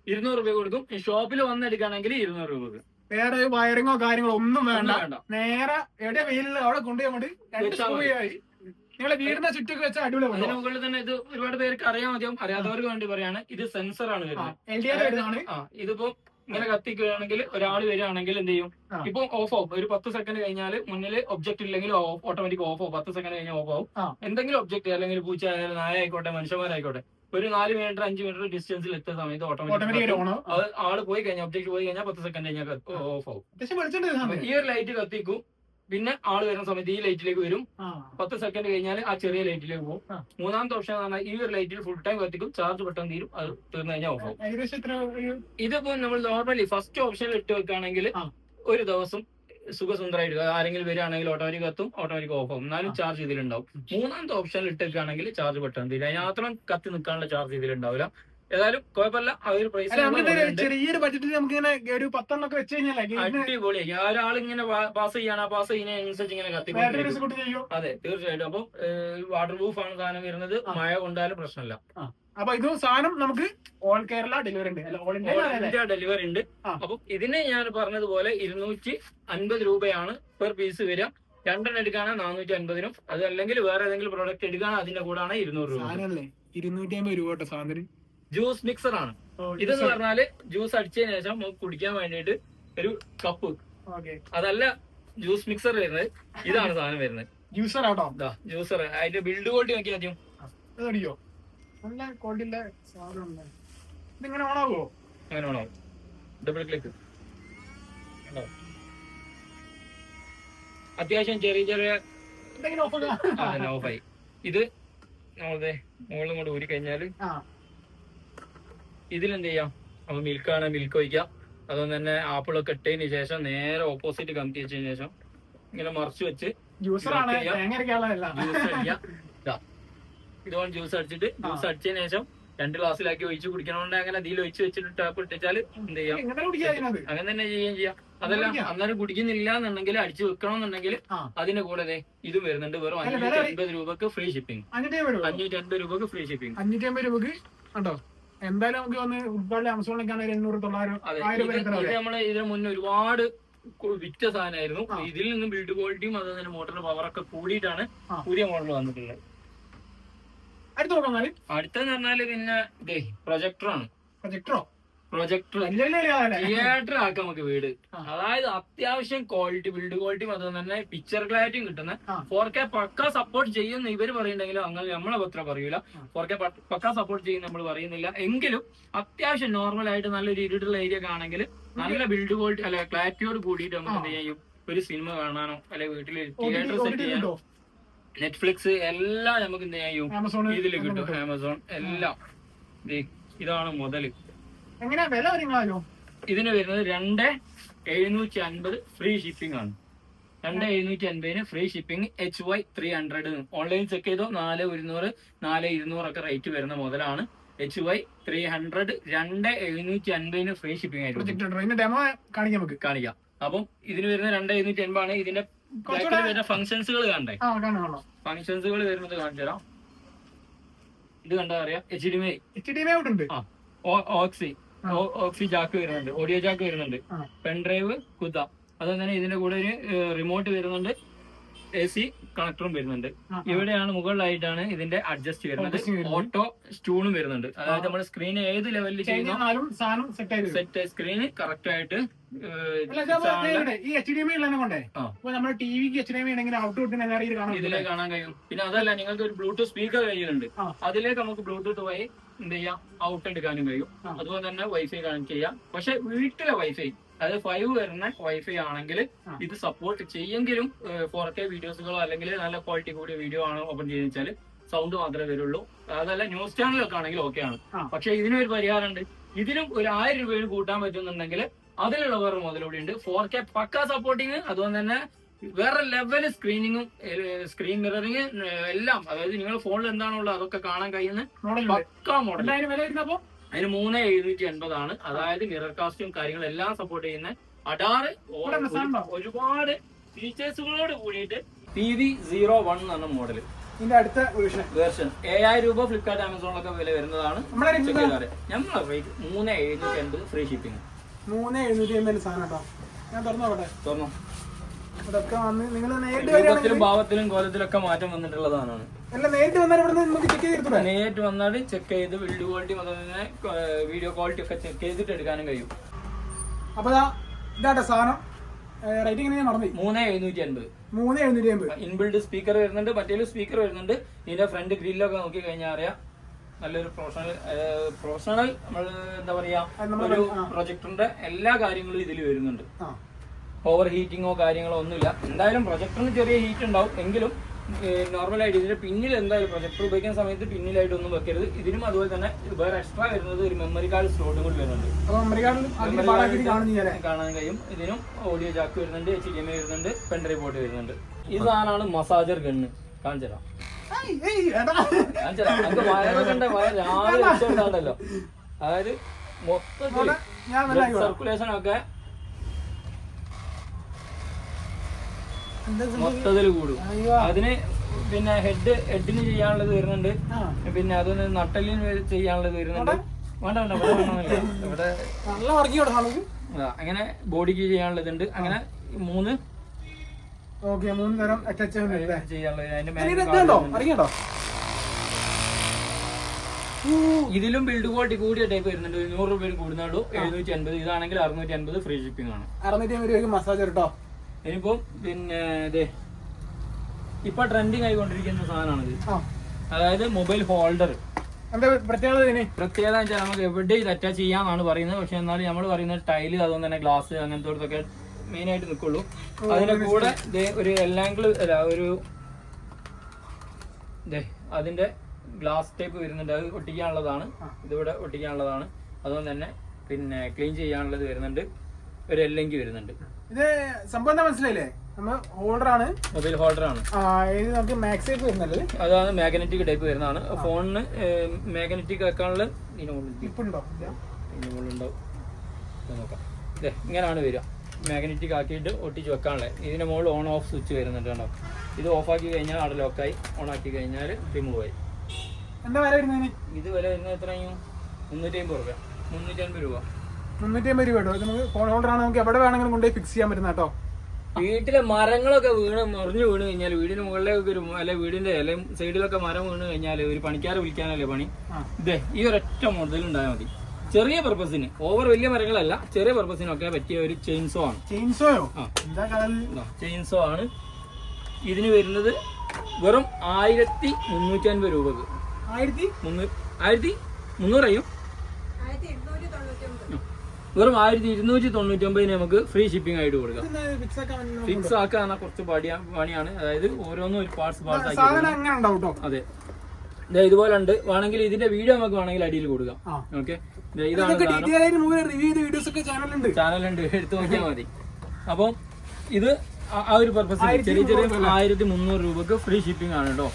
ഇരുന്നൂറ് രൂപ കൊടുക്കും. ഷോപ്പിൽ വന്ന് എടുക്കുകയാണെങ്കിൽ ഇരുന്നൂറ് രൂപക്ക് വേറെ വയറിങ്ങോ കാര്യങ്ങളോ ഒന്നും വേണ്ട. നേരെ എവിടെ വെയിലിൽ അവിടെ കൊണ്ടുപോയി കൊണ്ട് രണ്ട്. സ്കൂയായി നിങ്ങളെ വീടിന്റെ ചുറ്റൊക്കെ വെച്ച അടിപൊളി അതിന് മുകളിൽ തന്നെ ഇത് ഒരുപാട് പേർക്ക് അറിയാൻ മതിയാവും. അറിയാത്തവർക്ക് വേണ്ടി പറയാണ്. ഇത് സെൻസർ ആണ് വരുന്നത്. ഇതിപ്പോ ഇങ്ങനെ കത്തിക്കുകയാണെങ്കിൽ ഒരാൾ വരികയാണെങ്കിൽ എന്ത് ചെയ്യും. ഇപ്പൊ ഓഫ് ആവും. ഒരു പത്ത് സെക്കൻഡ് കഴിഞ്ഞാൽ മുന്നിൽ ഒബ്ജക്ട് ഇല്ലെങ്കിൽ ഓട്ടോമാറ്റിക് ഓഫ് ആവും. പത്ത് സെക്കൻഡ് കഴിഞ്ഞാൽ ഓഫ് ആവും. എന്തെങ്കിലും ഒബ്ജക്ട് അല്ലെങ്കിൽ പൂച്ച ആയാലും നായ ആയിക്കോട്ടെ മനുഷ്യന്മാരായിക്കോട്ടെ ഒരു നാല് മീറ്റർ അഞ്ച് മീറ്റർ ഡിസ്റ്റൻസിൽ എത്തുന്ന സമയത്ത് ഓട്ടോമാറ്റിക് ആൾ പോയി കഴിഞ്ഞാൽ ഒബ്ജക്ട് പോയി കഴിഞ്ഞാൽ പത്ത് സെക്കൻഡ് കഴിഞ്ഞാൽ ഓഫ് ആവും. ഈ ഒരു ലൈറ്റ് കത്തിക്കും. പിന്നെ ആൾ വരുന്ന സമയത്ത് ഈ ലൈറ്റിലേക്ക് വരും. പത്ത് സെക്കൻഡ് കഴിഞ്ഞാൽ ആ ചെറിയ ലൈറ്റിലേക്ക് പോകും. മൂന്നാമത്തെ ഓപ്ഷൻ എന്ന് പറഞ്ഞാൽ ഈ ഒരു ലൈറ്റിൽ ഫുൾ ടൈം കത്തിക്കും. ചാർജ് പെട്ടെന്ന് തീരും. അത് തീർന്നു കഴിഞ്ഞാൽ ഓഫ് ആവും. ഇതിപ്പോ നമ്മൾ നോർമലി ഫസ്റ്റ് ഓപ്ഷനിൽ ഇട്ട് വെക്കുകയാണെങ്കിൽ ഒരു ദിവസം സുഖസുന്ദരമായിട്ട് ആരെങ്കിലും വരികയാണെങ്കിൽ ഓട്ടോമാറ്റിക് കത്തും ഓട്ടോമാറ്റിക് ഓഫ് ആവും. എന്നാലും ചാർജ് ഇതിലുണ്ടാവും. മൂന്നാമത്തെ ഓപ്ഷനിൽ ഇട്ട് വെക്കുകയാണെങ്കിൽ ചാർജ് പെട്ടെന്ന് തീരും. അതിനകത്രം കത്തി നിൽക്കാനുള്ള ചാർജ് ഇതിലുണ്ടാവില്ല. ഏതായാലും കുഴപ്പമില്ല. ആ ഒരു പ്രൈസ് ചെറിയൊരു ബഡ്ജറ്റിൽ നമുക്ക് ഇങ്ങനെ ഒരു പത്തെണ്ണം ഒക്കെ വെച്ച് അടിപൊളിയായി ഒരാളിങ്ങനെ പാസ് ചെയ്യാണ് ആ പാസ് ചെയ്യുന്നതിനനുസരിച്ച് ഇങ്ങനെ കത്തി അതെ തീർച്ചയായിട്ടും. അപ്പൊ വാട്ടർ പ്രൂഫ് ആണ് സാധനം വരുന്നത്. മഴ കൊണ്ടാലും പ്രശ്നമില്ല. അപ്പൊ ഇത് സാധനം നമുക്ക് ഓൾ കേരള ഡെലിവറി ഉണ്ട്. ഓൾ ഇന്ത്യ ഡെലിവറി ഉണ്ട്. അപ്പൊ ഇതിന് ഞാൻ പറഞ്ഞതുപോലെ ഇരുന്നൂറ്റി അൻപത് രൂപയാണ് പെർ പീസ് വരിക. രണ്ടെണ്ണം എടുക്കുകയാണെങ്കിൽ നാനൂറ്റി അൻപതിനും അത് അല്ലെങ്കിൽ വേറെ ഏതെങ്കിലും പ്രോഡക്റ്റ് എടുക്കുകയാണെങ്കിൽ അതിന്റെ കൂടാണ് ഇരുന്നൂറ് രൂപ. ഇരുന്നൂറ്റി അമ്പത് രൂപ കേട്ടോ സാധനം ജ്യൂസ് മിക്സർ ആണ് ഇതെന്ന് പറഞ്ഞാൽ ജ്യൂസ് അടിച്ചതിന് ശേഷം നമുക്ക് കുടിക്കാൻ വേണ്ടിയിട്ട് ഒരു കപ്പ്. അതല്ല ജ്യൂസ് മിക്സർ വരുന്നത്. ഇതാണ് സാധനം വരുന്നത്. ജ്യൂസർ ആട്ടോ ജ്യൂസർ. അതിന്റെ ബിൽഡ് ക്വാളിറ്റി നോക്കി ആദ്യം. ഇത് അടിയോ? നല്ല ക്വാളിറ്റിയുള്ള സാധനം ഇതിങ്ങനെ ഓണാവോ അങ്ങനെ വേണോ? ഡബിൾ ക്ലിക്ക് അത്യാവശ്യം ചെറിയ ചെറിയ ഓഫായി ഇത് നമ്മളെ മുകളിൽ കൊണ്ട് ഊരി കഴിഞ്ഞാൽ ഇതിലെന്ത് ചെയ്യാം അപ്പൊ ആണ് മിൽക്ക് ഒഴിക്കാം. അതുകൊണ്ട് തന്നെ ആപ്പിളൊക്കെ ഇട്ടതിന് ശേഷം നേരെ ഓപ്പോസിറ്റ് കമ്പി വെച്ചതിന് ശേഷം ഇങ്ങനെ മറിച്ച് വെച്ച് ഇതുപോലെ ജ്യൂസ് അടിച്ചിട്ട് ജ്യൂസ് അടിച്ചതിന് ശേഷം രണ്ട് ഗ്ലാസ്സിലാക്കി ഒഴിച്ച് കുടിക്കണോണ്ട് അങ്ങനെ അതിൽ ഒഴിച്ച് വെച്ചിട്ട് ടാപ്പ് ഇട്ടിച്ചാൽ എന്ത് ചെയ്യാം അങ്ങനെ തന്നെ ചെയ്യുകയും ചെയ്യാം. അതല്ല. അന്നേരം കുടിക്കുന്നില്ല എന്നുണ്ടെങ്കിൽ അടിച്ചു വെക്കണമെന്നുണ്ടെങ്കിൽ അതിന്റെ കൂടെ ഇതും വരുന്നുണ്ട്. വെറും അഞ്ഞൂറ്റി അൻപത് രൂപക്ക് ഫ്രീ ഷിപ്പിംഗ് അഞ്ഞൂറ്റി അൻപത് രൂപക്ക് ഫ്രീ ഷിപ്പിംഗ് അഞ്ഞൂറ്റി അമ്പത് രൂപക്ക് കണ്ടോ എന്തായാലും നമുക്ക് വന്ന് ഫ്ലിപ്കാർട്ടിൽ ആമസോണിലേക്ക് ആണെങ്കിൽ എണ്ണൂറ് തൊള്ളായിരം ആയിരം ഇത് നമ്മൾ ഇതിന് മുന്നേ ഒരുപാട് വിറ്റ സാധനമായിരുന്നു. ഇതിൽ നിന്നും ബിൽഡ് ക്വാളിറ്റിയും അതുപോലെ തന്നെ മോട്ടറിന്റെ പവറൊക്കെ കൂടിയിട്ടാണ് പുതിയ മോഡൽ വന്നിട്ടുള്ളത്. അടുത്ത അടുത്തെന്ന് പറഞ്ഞാൽ? പിന്നെ പ്രൊജക്ടറാണ് പ്രൊജക്ടർ ആണ്. പ്രൊജക്ടറോ പ്രൊജക്ടർ തിയേറ്റർ ആക്കാം നമുക്ക് വീട്. അതായത് അത്യാവശ്യം ക്വാളിറ്റി ബിൽഡ് ക്വാളിറ്റി മാത്രം തന്നെ പിക്ചർ ക്ലാരിറ്റിയും കിട്ടുന്ന. ഫോർ കെ പക്ക സപ്പോർട്ട് ചെയ്യുന്ന ഇവർ പറയുന്നുണ്ടെങ്കിലും അങ്ങനെ നമ്മളെ പത്ര പറയൂല. ഫോർ കെ പക്ക സപ്പോർട്ട് ചെയ്യുന്ന നമ്മൾ പറയുന്നില്ല. എങ്കിലും അത്യാവശ്യം നോർമൽ ആയിട്ട് നല്ലൊരു ഇരുട്ടുള്ള ഏരിയ ആണെങ്കിൽ നല്ല ബിൽഡ് ക്വാളിറ്റി അല്ലെ ക്ലാരിറ്റിയോട് കൂടിയിട്ട് നമുക്ക് എന്ത് ചെയ്യും? ഒരു സിനിമ കാണാനോ അല്ലെ വീട്ടിൽ തിയേറ്റർ സെറ്റ് ചെയ്യാനോ നെറ്റ്ഫ്ലിക്സ് എല്ലാം നമുക്ക് എന്ത് ചെയ്യും? ആമസോൺ ഇതിൽ കിട്ടും. ആമസോൺ എല്ലാം. ഇതാണ് മുതൽ. എങ്ങനെയാ വില കാര്യങ്ങളോ ഇതിന് വരുന്നത് രണ്ട് എഴുന്നൂറ്റി അൻപത് ഫ്രീ ഷിപ്പിംഗ് ആണ്. രണ്ട് എഴുന്നൂറ്റി അൻപതിന് free shipping H Y three hundred online check ചെയ്തോ? നാല് ഒരുന്നൂറ് നാല് ഇരുന്നൂറൊക്കെ റേറ്റ് വരുന്ന മുതലാണ് എച്ച് വൈ ത്രീ ഹൺഡ്രഡ് രണ്ട് എഴുന്നൂറ്റി അൻപതിന് ഫ്രീ ഷിപ്പിംഗ് ആയിരുന്നു ഇതിന്റെ ഡെമോ കാണിക്കാം നമുക്ക്. കാണിക്കാം. അപ്പം ഇതിന് വരുന്ന രണ്ട് എഴുന്നൂറ്റി അൻപതാണ് ഇതിന്റെ വരുന്ന ഫംഗ്ഷൻസുകൾ കണ്ടേ ഫംഗ്ഷൻസുകൾ വരുന്നത് കാണിച്ചു തരാം. ഇത് കണ്ടാ അറിയാം? H D H D aux. Aux jack വരുന്നുണ്ട്. ഓഡിയോ ജാക്ക് വരുന്നുണ്ട്. പെൻഡ്രൈവ് കുത്ത അതുപോലെ തന്നെ ഇതിന്റെ കൂടെ ഒരു റിമോട്ട് വരുന്നുണ്ട്. എ സി കണക്ടറും വരുന്നുണ്ട്. ഇവിടെയാണ് മുകളിലായിട്ടാണ് ഇതിന്റെ അഡ്ജസ്റ്റ് വരുന്നത്. ഓട്ടോ സ്റ്റൂണും വരുന്നുണ്ട്. അതായത് നമ്മുടെ നമ്മൾ സ്ക്രീൻ ഏത് ലെവലിൽ ചെയ്യുന്നു സെറ്റ് സ്ക്രീന് കറക്റ്റ് ആയിട്ട് ഈ എച്ച് ഡി എം ഐ കൊണ്ടേ. നമ്മുടെ ടിവിക്ക് എച്ച് ഡി എം ഐ ഉണ്ടെങ്കിൽ ഔട്ട് ഔട്ടിന് എല്ലാവരും കാണാൻ ഇതിലെ കാണാൻ കഴിയും. പിന്നെ അതല്ല നിങ്ങൾക്ക് ഒരു ബ്ലൂടൂത്ത് സ്പീക്കർ കഴിയുന്നുണ്ട്. അതിലേക്ക് നമുക്ക് ബ്ലൂടൂത്ത് വഴി എന്ത് ചെയ്യാം ഔട്ട് എടുക്കാനും കഴിയും. അതുപോലെ തന്നെ വൈഫൈ കണക്ട് ചെയ്യാം. പക്ഷെ വീട്ടിലെ വൈഫൈ അതായത് ഫൈവ് വരുന്ന വൈഫൈ ആണെങ്കിൽ ഇത് സപ്പോർട്ട് ചെയ്യെങ്കിലും ഫോർ കെ വീഡിയോസുകളോ അല്ലെങ്കിൽ നല്ല ക്വാളിറ്റി കൂടിയ വീഡിയോ ആണോ ഓപ്പൺ ചെയ്ത് വെച്ചാൽ സൗണ്ട് മാത്രമേ വരുള്ളൂ. അതല്ല ന്യൂസ് ചാനലൊക്കെ ആണെങ്കിൽ ഓക്കെ ആണ്. പക്ഷെ ഇതിനൊരു പരിഹാരം പരിഹാരമുണ്ട്. ഇതിനും ഒരു ആയിരം രൂപയിൽ കൂട്ടാൻ പറ്റുന്നുണ്ടെങ്കിൽ അതിലുള്ള വേറെ മുതലൂടെ ഉണ്ട്. ഫോർ കെ പക്ക സപ്പോർട്ടിങ് അതുകൊണ്ട് തന്നെ വേറെ ലെവൽ സ്ക്രീനിങ്ങും സ്ക്രീൻ മിററിങ് എല്ലാം. അതായത് നിങ്ങൾ ഫോണിൽ എന്താണുള്ളത് അതൊക്കെ കാണാൻ കഴിയുന്ന മോഡൽ പക്ക മോഡൽ അതിന് മൂന്ന് എഴുന്നൂറ്റി എൺപതാണ് അതായത് മിറർ കാസ്റ്റും കാര്യങ്ങളും എല്ലാം സപ്പോർട്ട് ചെയ്യുന്ന അഡാറ് ഒരുപാട് ഫീച്ചേഴ്സുകളോട് കൂടിയിട്ട് പി വി സീറോ വൺ എന്ന മോഡൽ ഇതിന്റെ അടുത്ത വേർഷൻ വേർഷൻ ഏഴായിരം രൂപ ഫ്ലിപ്കാർട്ട് ആമസോണിലൊക്കെ വില വരുന്നതാണ്. നമ്മളെ ചെക്ക് റേറ്റ് ചെയ്താൽ. ഞങ്ങളെ റേറ്റ് മൂന്ന് എഴുന്നൂറ്റി എൺപത് ഫ്രീ ഷിപ്പിംഗ് മൂന്ന് എഴുന്നൂറ്റി എൺപത് സാധനം കേട്ടോ. ഞാൻ തുറന്നോട്ടെ തോന്നോ ഇതൊക്കെ വന്ന് നിങ്ങൾ നേരിട്ട് വരികയാണെങ്കിൽ രൂപത്തിലും ഭാവത്തിലും കോലത്തിലൊക്കെ മാറ്റം വന്നിട്ടുള്ളതാണ്. അല്ല നേരിട്ട് വന്നാൽ ഇവിടെ നമുക്ക് ചെക്ക് നേരിട്ട് വന്നാൽ ചെക്ക് ചെയ്ത് ബിൽഡ് ക്വാളിറ്റി മുതൽ തന്നെ വീഡിയോ ക്വാളിറ്റി ഒക്കെ ചെക്ക് ചെയ്തിട്ട് എടുക്കാനും കഴിയും. അപ്പൊ ദാ ഇതാട്ടെ സാധനം. റേറ്റ് എങ്ങനെ മറന്നു മൂന്ന് എഴുന്നൂറ്റി അൻപത് മൂന്ന് എഴുന്നൂറ്റി അൻപത് ഇൻബിൽഡ് സ്പീക്കർ വരുന്നുണ്ട് മറ്റേ സ്പീക്കർ വരുന്നുണ്ട്. ഇതിന്റെ ഫ്രണ്ട് ഗ്രില്ലൊക്കെ നോക്കി കഴിഞ്ഞാൽ അറിയാം. നല്ലൊരു പ്രൊഫഷണൽ പ്രൊഫഷണൽ നമ്മൾ എന്താ പറയാ ഒരു പ്രൊജക്ടറിന്റെ എല്ലാ കാര്യങ്ങളും ഇതിൽ വരുന്നുണ്ട്. ഓവർ ഹീറ്റിങ്ങോ കാര്യങ്ങളോ ഒന്നുമില്ല. എന്തായാലും പ്രൊജക്ടറിന് ചെറിയ ഹീറ്റ് ഉണ്ടാവും. എങ്കിലും നോർമലായിട്ട് ഇതിന്റെ പിന്നിൽ എന്തായാലും പ്രൊജക്ടർ ഉപയോഗിക്കുന്ന സമയത്ത് പിന്നിലായിട്ടൊന്നും വെക്കരുത്. ഇതിനും അതുപോലെ തന്നെ വേറെ എക്സ്ട്രാ വരുന്നത് ഒരു മെമ്മറി കാർഡ് സ്ലോട്ടും കൂടി വരുന്നുണ്ട്. കാണാൻ കഴിയും. ഇതിനും ഓഡിയോ ജാക്ക് വരുന്നുണ്ട് എച്ച് ഡി എം ഐ വരുന്നുണ്ട് പെൻഡ്രൈവ് പോർട്ട് വരുന്നുണ്ട്. ഈ സാധനമാണ് മസാജർ ഗണ്ണ് കാണിച്ചതാ കാണിച്ചുതരാം നമുക്ക് വയറൊക്കെ ഉണ്ട് വയർ രാവിലെ വെച്ചോണ്ടാണല്ലോ. അതായത് മൊത്തത്തിൽ. സർക്കുലേഷൻ ഒക്കെ എന്താ സംഭവം? മൊത്തത്തിൽ കൂടും. അതിന് പിന്നെ ഹെഡ് ഹെഡിന് ചെയ്യാനുള്ളത് വരുന്നുണ്ട്. പിന്നെ അതൊന്ന് നട്ടലിന് ചെയ്യാനുള്ളത് വരുന്നുണ്ട്. വേണ്ട വേണ്ട ഇവിടെ അങ്ങനെ ബോഡിക്ക് ചെയ്യാനുള്ളതുണ്ട് അങ്ങനെ മൂന്ന് ഓക്കെ മൂന്ന് തരം ചെയ്യാനുള്ളത്. ഉണ്ടോ ഇതിലും ബിൽഡ് ക്വാളിറ്റി കൂടിയ ടൈപ്പ് വരുന്നുണ്ട്. നൂറ് രൂപയിൽ കൂടുന്നുള്ളൂ എഴുന്നൂറ്റി അൻപത് ഇതാണെങ്കിൽ അറുന്നൂറ്റി അൻപത് ഫ്രീ ഷിപ്പിംഗ് ആണ്. അറുന്നൂറ്റി അമ്പത് രൂപയ്ക്ക് മസാജ് കേട്ടോ ഇനിയിപ്പം പിന്നെ ഇതേ ഇപ്പൊ ട്രെൻഡിങ് ആയിക്കൊണ്ടിരിക്കുന്ന സാധനമാണിത് അതായത് മൊബൈൽ ഹോൾഡർ പ്രത്യേകത ഇതിന്? പ്രത്യേകത വെച്ചാൽ നമുക്ക് എവിടെ ഇത് അറ്റാച്ച് ചെയ്യാന്നാണ് പറയുന്നത്. പക്ഷെ എന്നാലും നമ്മൾ പറയുന്നത് ടൈൽ അതുകൊണ്ട് തന്നെ ഗ്ലാസ് അങ്ങനത്തെ മെയിൻ ആയിട്ട് നിൽക്കുള്ളൂ അതിന്റെ കൂടെ ഒരു എല്ലാങ്കിൾ അല്ല ഒരു അതിന്റെ ഗ്ലാസ് ടൈപ്പ് വരുന്നുണ്ട്. അത് ഒട്ടിക്കാനുള്ളതാണ്. ഇതിവിടെ ഒട്ടിക്കാനുള്ളതാണ്. അതുകൊണ്ട് തന്നെ പിന്നെ ക്ലീൻ ചെയ്യാനുള്ളത് വരുന്നുണ്ട്. ഒരു എല്ലെങ്കിൽ വരുന്നുണ്ട്. ഇത് സംഭവം എന്താ മനസ്സിലായില്ലേ? നമ്മൾ ഹോൾഡർ ആണ് മൊബൈൽ ഹോൾഡർ ആണ് ആ ഇത് നമുക്ക് അതാണ് മാഗ്നറ്റിക് ടൈപ്പ് വരുന്നതാണ്. ഫോണിന് മാഗ്നറ്റിക് ആക്കാനുള്ള ഇതിന് മുകളിൽ ഇപ്പൊ ഉണ്ടോ ഇല്ല. ഇതിന് മുകളിലുണ്ടാവും ഇത് നോക്കാം. ദേ ഇങ്ങനെയാണ് വരിക. മാഗ്നറ്റിക് ആക്കിയിട്ട് ഒട്ടിച്ച് വെക്കാനുള്ളത്. ഇതിന്റെ മുകളിൽ ഓൺ ഓഫ് സ്വിച്ച് വരുന്നുണ്ട് കണ്ടോ? ഇത് ഓഫ് ആക്കി കഴിഞ്ഞാൽ അവിടെ ലോക്കായി ഓൺ ആക്കി കഴിഞ്ഞാൽ റിമൂവ് ആയി. എന്താ വില വരുന്നതിന് ഇത് വില വരുന്നത് എത്രയും? മുന്നൂറ്റി അമ്പത് രൂപ മുന്നൂറ്റി അൻപത് രൂപ. മുന്നൂറ്റി അമ്പത് രൂപ ഇത് നമുക്ക് ഫോൺ ഹോൾഡർ ആണ്. നമുക്ക് എവിടെ വേണമെങ്കിലും കൊണ്ടുപോയി ഫിക്സ് ചെയ്യാൻ പറ്റുന്ന കേട്ടോ. വീട്ടിലെ മരങ്ങളൊക്കെ വീണ് മറിഞ്ഞു വീണ് കഴിഞ്ഞാൽ വീടിന് മുകളിലേക്ക് ഒരു അല്ലെ വീടിന്റെ അല്ലെ സൈഡിലൊക്കെ മരം വീണ് കഴിഞ്ഞാൽ ഒരു പണിക്കാരെ വിളിക്കാനല്ലേ പണി. ഇതേ ഈ ഒരൊറ്റ മോഡലിൽ ഉണ്ടായാൽ മതി. ചെറിയ പർപ്പസിന് ഓവർ വലിയ മരങ്ങളല്ല ചെറിയ പർപ്പസിനൊക്കെ പറ്റിയ ഒരു ചെയിൻസോ ആണ്. ചെയിൻസോയോ. ചെയിൻസോ ആണ്. ഇതിന് വരുന്നത് വെറും ആയിരത്തി മുന്നൂറ്റി അൻപത് രൂപക്ക്. ആയിരത്തി? മുന്നൂറ് ആയിരത്തി മുന്നൂറയ്യോ വെറും ആയിരത്തി ഇരുന്നൂറ്റി തൊണ്ണൂറ്റി ഒമ്പതിന് നമുക്ക് ഫ്രീ ഷിപ്പിംഗ് ആയിട്ട് കൊടുക്കാം. ഫിക്സ് ആക്കാന്ന കുറച്ച് പണിയാ പണിയാണ്. അതായത് ഓരോന്നും ഒരു പാർട്സ് പാർട്സ് ആക്കി അതെ. ഇതുപോലെ ഉണ്ട് വേണമെങ്കിൽ ഇതിന്റെ വീഡിയോ നമുക്ക് വേണമെങ്കിൽ അടിയിൽ കൊടുക്കാം. ഓക്കെ ഇതാണ് ചാനലുണ്ട് എടുത്തു നോക്കിയാൽ മതി. അപ്പം ഇത് ആ- ആ ഒരു പർപ്പസ് ചെറിയ ചെറിയ ആയിരത്തി മുന്നൂറ് രൂപക്ക് ഫ്രീ ഷിപ്പിംഗ് ആണ് കേട്ടോ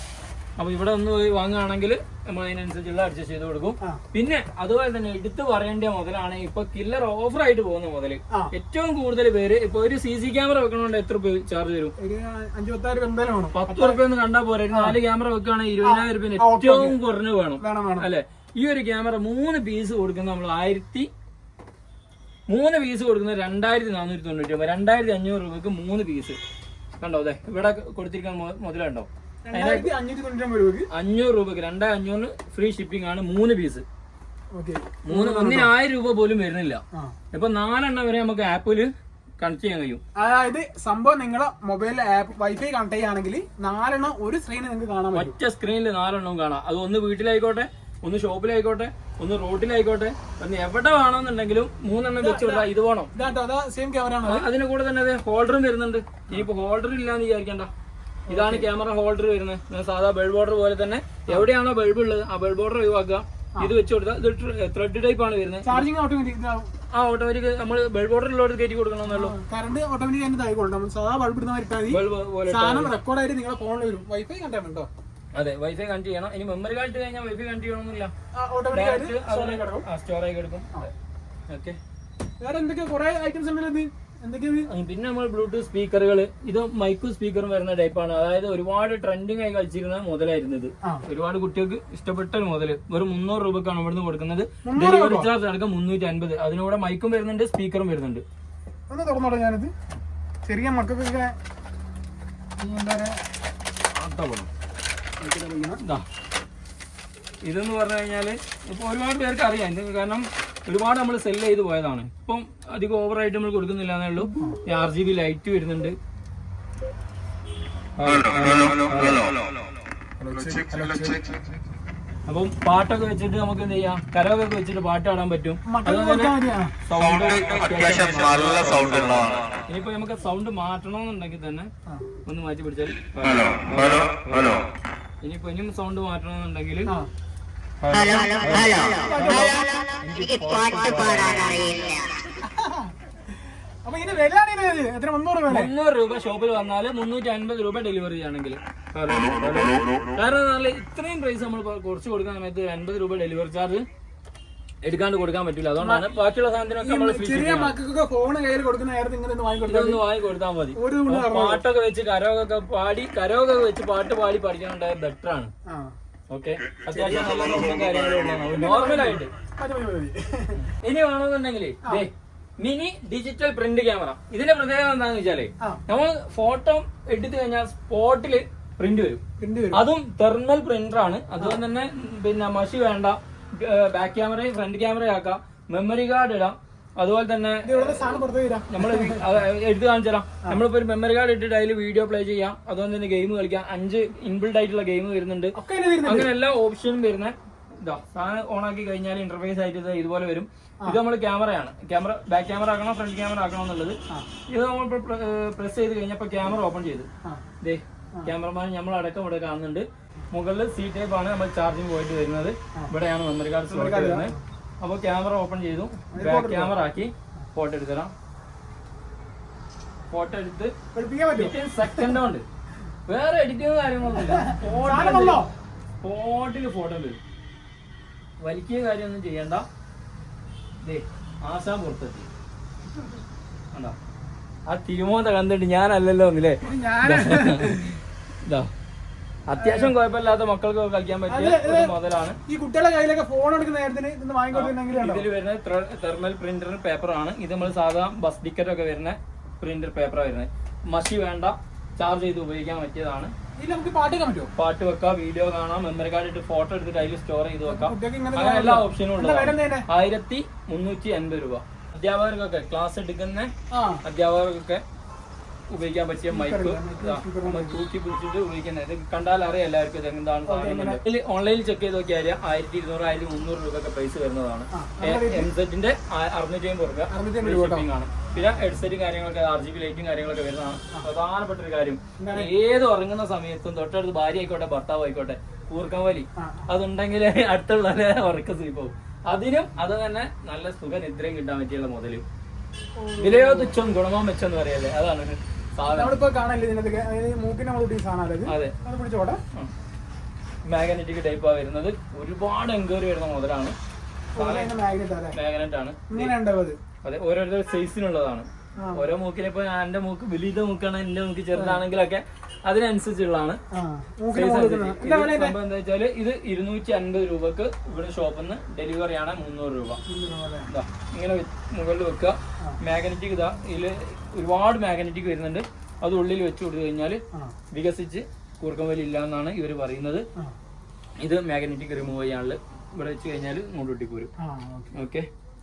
അപ്പൊ ഇവിടെ ഒന്ന് പോയി വാങ്ങുകയാണെങ്കിൽ നമ്മൾ അതിനനുസരിച്ചുള്ള അഡ്ജസ്റ്റ് ചെയ്ത് കൊടുക്കും. പിന്നെ അതുപോലെ തന്നെ എടുത്തു പറയേണ്ട മുതലാണ് ഇപ്പൊ കില്ലർ ഓഫർ ആയിട്ട് പോകുന്ന മുതൽ ഏറ്റവും കൂടുതൽ പേര് ഇപ്പൊ ഒരു സി സി ക്യാമറ വെക്കണോണ്ട് എത്ര രൂപ ചാർജ് വേണം. പത്ത് ഉറുപ്പ്യ ഒന്ന് കണ്ടാൽ പോരെ? നാല് ക്യാമറ വെക്കുകയാണെങ്കിൽ ഇരുപതിനായിരം രൂപ ഏറ്റവും കുറഞ്ഞു വേണം. അല്ലെ? ഈ ഒരു ക്യാമറ മൂന്ന് പീസ് കൊടുക്കുന്ന നമ്മൾ ആയിരത്തി മൂന്ന് പീസ് കൊടുക്കുന്നത് രണ്ടായിരത്തി നാനൂറ്റി തൊണ്ണൂറ്റി ഒമ്പത് രണ്ടായിരത്തി അഞ്ഞൂറ് രൂപക്ക് മൂന്ന് പീസ് കണ്ടോ? അതെ ഇവിടെ കൊടുത്തിരിക്കുന്ന മുതലുണ്ടോ? അഞ്ഞൂറ് രൂപക്ക് രണ്ടേ അഞ്ഞൂറിന് ഫ്രീ ഷിപ്പിംഗ് ആണ് മൂന്ന് പീസ് മൂന്ന് ഒന്നിന് ആയിരം രൂപ പോലും വരുന്നില്ല. ഇപ്പൊ നാലെണ്ണം വരെ നമുക്ക് ആപ്പിൽ കണക്ട് ചെയ്യാൻ കഴിയും. അതായത് സംഭവം നിങ്ങളുടെ മൊബൈൽ ആപ്പ് വൈഫൈ കണക്ട് ചെയ്യുകയാണെങ്കിൽ നാലെണ്ണം ഒരു സ്ക്രീനിൽ നിങ്ങൾക്ക് കാണാൻ ഒറ്റ സ്ക്രീനിൽ നാലെണ്ണവും കാണാം. അത് ഒന്ന് വീട്ടിലായിക്കോട്ടെ ഒന്ന് ഷോപ്പിലായിക്കോട്ടെ ഒന്ന് റോഡിലായിക്കോട്ടെ ഒന്ന് എവിടെ വേണമെന്നുണ്ടെങ്കിലും മൂന്നെണ്ണം വെച്ച് ഇത്. വേണം. അതിന് കൂടെ തന്നെ അത് ഹോൾഡറും വരുന്നുണ്ട്. ഇനിയിപ്പോ ഹോൾഡർ ഇല്ലാന്ന് വിചാരിക്കണ്ട. ഇതാണ് ക്യാമറ ഹോൾഡർ വരുന്നത്. സാധാ ബൾബ് ബോർഡർ പോലെ തന്നെ എവിടെയാണോ ബൾബ് ഉള്ളത് ആ ബൾബ് ബോർഡർ ഒഴിവാക്കുക. ഇത് വെച്ച് കൊടുത്താൽ ഇത് ത്രെഡ് ടൈപ്പ് ആണ് വരുന്നത്. ചാർജിങ് ഓട്ടോമാറ്റിക് ആ ഓട്ടോമാറ്റിക് നമ്മൾ ബൾബ് ബോർഡർ ഉള്ളവർ കയറ്റി കൊടുക്കണമെന്നുള്ളൂ. കറണ്ട് ഓട്ടോമാറ്റിക് അതിന്റെ സാധാ ബൾബ് ഇടുന്ന ഇട്ടാൽ മതി. സാധനം റെക്കോർഡ് ആയിട്ട് നിങ്ങളെ ഫോണിൽ വരും. വൈഫൈ കേട്ടോ അതെ വൈഫൈ കണക്ട് ചെയ്യണം. ഇനി മെമ്മറി കാർഡ് കഴിഞ്ഞാൽ വൈഫൈ കണക്ട് ചെയ്യണമെന്നില്ല. സ്റ്റോറേജ് എടുക്കും ഓക്കെ വേറെ എന്തൊക്കെ കുറെ ഐറ്റംസ് ഉണ്ടല്ലോ പിന്നെ നമ്മൾ ബ്ലൂടൂത്ത് സ്പീക്കറുകൾ ഇത് മൈക്കും സ്പീക്കറും വരുന്ന ടൈപ്പാണ് അതായത് ഒരുപാട് ട്രെൻഡിങ് ആയി കളിച്ചിരുന്ന മുതലായിരുന്നു ഇത്. ഒരുപാട് കുട്ടികൾക്ക് ഇഷ്ടപ്പെട്ട ഒരു മുതൽ വെറും മുന്നൂറ് രൂപക്കാണ് ഇവിടുന്ന് കൊടുക്കുന്നത്. ഡെലിവറി ചാർജ് അടക്കം മുന്നൂറ്റി അൻപത് അതിനൂടെ മൈക്കും വരുന്നുണ്ട് സ്പീക്കറും വരുന്നുണ്ട്. ഒന്ന് ഞാനിത്. ചെറിയ മക്കൾക്കൊക്കെ എന്താ. ഇതെന്ന് പറഞ്ഞു കഴിഞ്ഞാൽ ഇപ്പോൾ ഒരുപാട് പേർക്ക് അറിയാം. ഇത് കാരണം ഒരുപാട് നമ്മൾ സെൽ ചെയ്ത് പോയതാണ്. ഇപ്പം അധികം ഓവറായിട്ട് നമ്മൾ കൊടുക്കുന്നില്ല എന്നേ ഉള്ളൂ. ആർ ജി ബി ലൈറ്റ് വരുന്നുണ്ട്. അപ്പം പാട്ടൊക്കെ വെച്ചിട്ട് നമുക്ക് എന്ത് ചെയ്യാം? കരവൊക്കെ വെച്ചിട്ട് പാട്ട് പാടാൻ പറ്റും. സൗണ്ട് നല്ല സൗണ്ട് ഇനിയിപ്പോ നമുക്ക് സൗണ്ട് മാറ്റണമെന്നുണ്ടെങ്കിൽ തന്നെ ഒന്ന് മാറ്റി പിടിച്ചാൽ ഹലോ ഹലോ ഹലോ ഇനിയിപ്പോ ഇനിയും സൗണ്ട് മാറ്റണമെന്നുണ്ടെങ്കിൽ ആ. Hello hello hello. എനിക്ക് പാട്ട് പാടാൻ അറിയില്ല അപ്പൊ ഇതിന്റെ വില അറിയുന്നത് എത്ര? മുന്നൂറ് വില. മുന്നൂറ് രൂപ ഷോപ്പിൽ വന്നാൽ മുന്നൂറ്റി അൻപത് രൂപ ഡെലിവറി ചെയ്യണമെങ്കിൽ കാരണം നല്ല ഇത്രയും പ്രൈസ് നമ്മൾ കുറച്ച് കൊടുക്കുന്ന സമയത്ത് അൻപത് രൂപ ഡെലിവറി ചാർജ് എടുക്കാണ്ട് കൊടുക്കാൻ പറ്റില്ല. അതുകൊണ്ടാണ് ബാക്കിയുള്ള സാധനത്തിനൊക്കെ നമ്മൾ ചെറിയ മക്കൾക്കൊക്കെ ഫോൺ കയ്യിൽ കൊടുക്കുന്ന നേരത്തെ ഇങ്ങനെ വാങ്ങി കൊടുത്താൽ മതി. പാട്ടൊക്കെ വെച്ച് കരോഗൊക്കെ പാടി കരോഗൊക്കെ വെച്ച് പാട്ട് പാടി പഠിക്കാനുണ്ടായ ബെറ്റർ ആണ്. ആ. ഓക്കെ. അത്യാവശ്യം നല്ല നോക്കും കാര്യങ്ങളും മതി ഇനി വേണമെന്നുണ്ടെങ്കിൽ മിനി ഡിജിറ്റൽ പ്രിന്റ് ക്യാമറ. ഇതിന്റെ പ്രത്യേകത എന്താണെന്ന് വെച്ചാൽ നമ്മൾ ഫോട്ടോ എടുത്തു കഴിഞ്ഞാൽ സ്പോട്ടിൽ പ്രിന്റ് വരും. പ്രിന്റ് വരും. അതും തെർമൽ പ്രിന്റർ ആണ് അതുപോലെ തന്നെ പിന്നെ മഷി വേണ്ട ബാക്ക് ക്യാമറയും ഫ്രണ്ട് ക്യാമറയും ആക്കാം. മെമ്മറി കാർഡ് ഇടാം. അതുപോലെ തന്നെ നമ്മൾ എടുത്തു കാണിച്ചു തരാം? നമ്മളിപ്പോ ഒരു മെമ്മറി കാർഡ് ഇട്ടിട്ട് അതിൽ വീഡിയോ പ്ലേ ചെയ്യാം. അതുപോലെ തന്നെ ഗെയിം കളിക്കാം. അഞ്ച് ഇൻബിൾഡ് ആയിട്ടുള്ള ഗെയിം വരുന്നുണ്ട്. അങ്ങനെ എല്ലാ ഓപ്ഷനും വരുന്ന. ഇതാ സാധനം ഓൺ ആക്കി കഴിഞ്ഞാൽ ഇന്റർഫേസ് ആയിട്ട് ഇതുപോലെ വരും. ഇത് നമ്മൾ ക്യാമറയാണ് ക്യാമറ ബാക്ക് ക്യാമറ ആക്കണോ ഫ്രണ്ട് ക്യാമറ ആക്കണോ എന്നുള്ളത്. ഇത് നമ്മൾ പ്രസ് ചെയ്ത് കഴിഞ്ഞപ്പോൾ ക്യാമറ ഓപ്പൺ ചെയ്ത്. ദേ ക്യാമറമാൻ നമ്മൾ അടക്കം ഇവിടെ കാണുന്നുണ്ട്. മുകളിൽ സി ടൈപ്പ് ആണ് നമ്മൾ ചാർജിങ് പോയിട്ട് വരുന്നത്. ഇവിടെയാണ് മെമ്മറി കാർഡ് സ്ലോട്ട് വരുന്നത്. അപ്പോൾ ക്യാമറ ഓപ്പൺ ചെയ്തു. ബാക്ക് ക്യാമറ ആക്കി ഫോട്ടോ എടുത്തരാം. ഫോട്ടോ എടുത്ത് സെക്കൻഡ് കൊണ്ട്. വേറെ എഡിറ്റിംഗ് കാര്യങ്ങളൊന്നുമില്ല ഫോട്ടിൽ? സ്പോട്ടിൽ ഫോട്ടോ വരും വലിക്കിയ കാര്യമൊന്നും ചെയ്യണ്ട. ദേ ആശാൻ പുറത്തെത്തി. കണ്ടോ? ആ തിരുമോന്ത കണ്ടിട്ട് ഞാനല്ലല്ലോ ഒന്നില്ലേ? ഇതാ. അത്യാവശ്യം കുഴപ്പമില്ലാത്ത മക്കൾക്ക് കളിക്കാൻ പറ്റിയ ഒരു മുതലാണ് ഈ കുട്ടികളുടെ കയ്യിലൊക്കെ ഫോൺ എടുക്കുന്ന നേരത്തിന് ഇതൊന്ന് ഇതിൽ വരുന്ന തെർമൽ പ്രിന്റർ പേപ്പറാണ് ഇത് നമ്മൾ സാധാരണ ബസ് ടിക്കറ്റ് ഒക്കെ വരുന്ന പ്രിന്റർ പേപ്പറാണ് വരുന്നത്. മഷി വേണ്ട ചാർജ് ചെയ്ത് ഉപയോഗിക്കാൻ പറ്റിയതാണ്. ഇതിൽ നമുക്ക് പാട്ട് പറ്റുമോ? പാട്ട് വെക്കാം വീഡിയോ കാണാം മെമ്മറി കാർഡ് ഇട്ട് ഫോട്ടോ എടുത്തിട്ട് അതിൽ സ്റ്റോർ ചെയ്ത് വെക്കാം. കുട്ടികൾക്ക് ഇങ്ങനെ അങ്ങനെ എല്ലാ ഓപ്ഷനും ഉണ്ട് വില ആയിരത്തി മുന്നൂറ്റി എൺപത് രൂപ. അധ്യാപകർക്കൊക്കെ ക്ലാസ് എടുക്കുന്ന ആ. അധ്യാപകർക്കൊക്കെ ഉപയോഗിക്കാൻ പറ്റിയ മൈക്ക് നമ്മൾ തൂക്കി പിടിച്ചിട്ട് ഉപയോഗിക്കുന്നത്. ഇത് കണ്ടാൽ അറിയാം എല്ലാവർക്കും ഇത് എന്താണ് സാധനം ഓൺലൈനിൽ ചെക്ക് ചെയ്ത് നോക്കിയാൽ ആയിരത്തി ഇരുന്നൂറ് ആയിരത്തി മുന്നൂറ് രൂപ ഒക്കെ പൈസ വരുന്നതാണ് എം സെറ്റിന്റെ അറുന്നൂറ്റി അമ്പത് രൂപ അറുന്നൂറ്റി ഷിപ്പിംഗ് ആണ്. പിന്നെ ഹെഡ്സെറ്റ് കാര്യങ്ങളൊക്കെ ആർ ജി ബി ലൈറ്റും കാര്യങ്ങളൊക്കെ വരുന്നതാണ്. പ്രധാനപ്പെട്ട ഒരു കാര്യം. ഏത് ഉറങ്ങുന്ന സമയത്തും തൊട്ടടുത്ത് ഭാര്യ ആയിക്കോട്ടെ ഭർത്താവ് ആയിക്കോട്ടെ കൂർക്കം വലി. അതുണ്ടെങ്കിൽ അടുത്തുള്ള ഉറക്ക സ്ലീപ്പാവും അതിനും അത് തന്നെ നല്ല സുഖ നിദ്രയും കിട്ടാൻ പറ്റിയുള്ള മുതലും. വിലയോ തുച്ഛം ഗുണമോ മെച്ചം എന്ന് പറയല്ലേ? അതാണ്. നമ്മളിപ്പോ കാണല്ലേ ഇതിനകത്ത്? മൂക്കിന് നമ്മൾ ഈ സാധനം അതെ. അത് പിടിച്ചോട്ടെ. മാഗ്നറ്റിക് ടൈപ്പാണ് വരുന്നത്. ഒരുപാട് എൻക്വയറി വരുന്ന മുതലാണ്. മാഗ്നറ്റ് ആണ് അതെ. ഓരോരുത്തർ സൈസിനുള്ളതാണ് ഓരോ മൂക്കിനെ ഇപ്പൊ എന്റെ മൂക്ക് വലിയ മൂക്കാണ് എന്റെ മൂക്ക് ചെറുതാണെങ്കിലൊക്കെ അതിനനുസരിച്ചുള്ളതാണ്. സംഭവം എന്താ വെച്ചാൽ ഇത് ഇരുന്നൂറ്റി അൻപത് രൂപക്ക് ഇവിടെ ഷോപ്പിൽ നിന്ന് ഡെലിവറി ആണ് മുന്നൂറ് രൂപ. ഇങ്ങനെ മുകളിൽ വെക്കുക. മാഗ്നറ്റിക് ഇതാ ഇതിൽ ഒരുപാട് മാഗ്നറ്റിക് വരുന്നുണ്ട്. അത് ഉള്ളിൽ വെച്ച് കൊടുത്തു കഴിഞ്ഞാൽ വികസിച്ച് കൂർക്കം വലി ഇല്ല എന്നാണ് ഇവർ പറയുന്നത് ഇത് മാഗ്നറ്റിക് റിമൂവ് ചെയ്യാനുള്ള ഇവിടെ വെച്ച് കഴിഞ്ഞാൽ മുണ്ടൊട്ടി പോരും ആ ഓക്കെ. ഓക്കെ?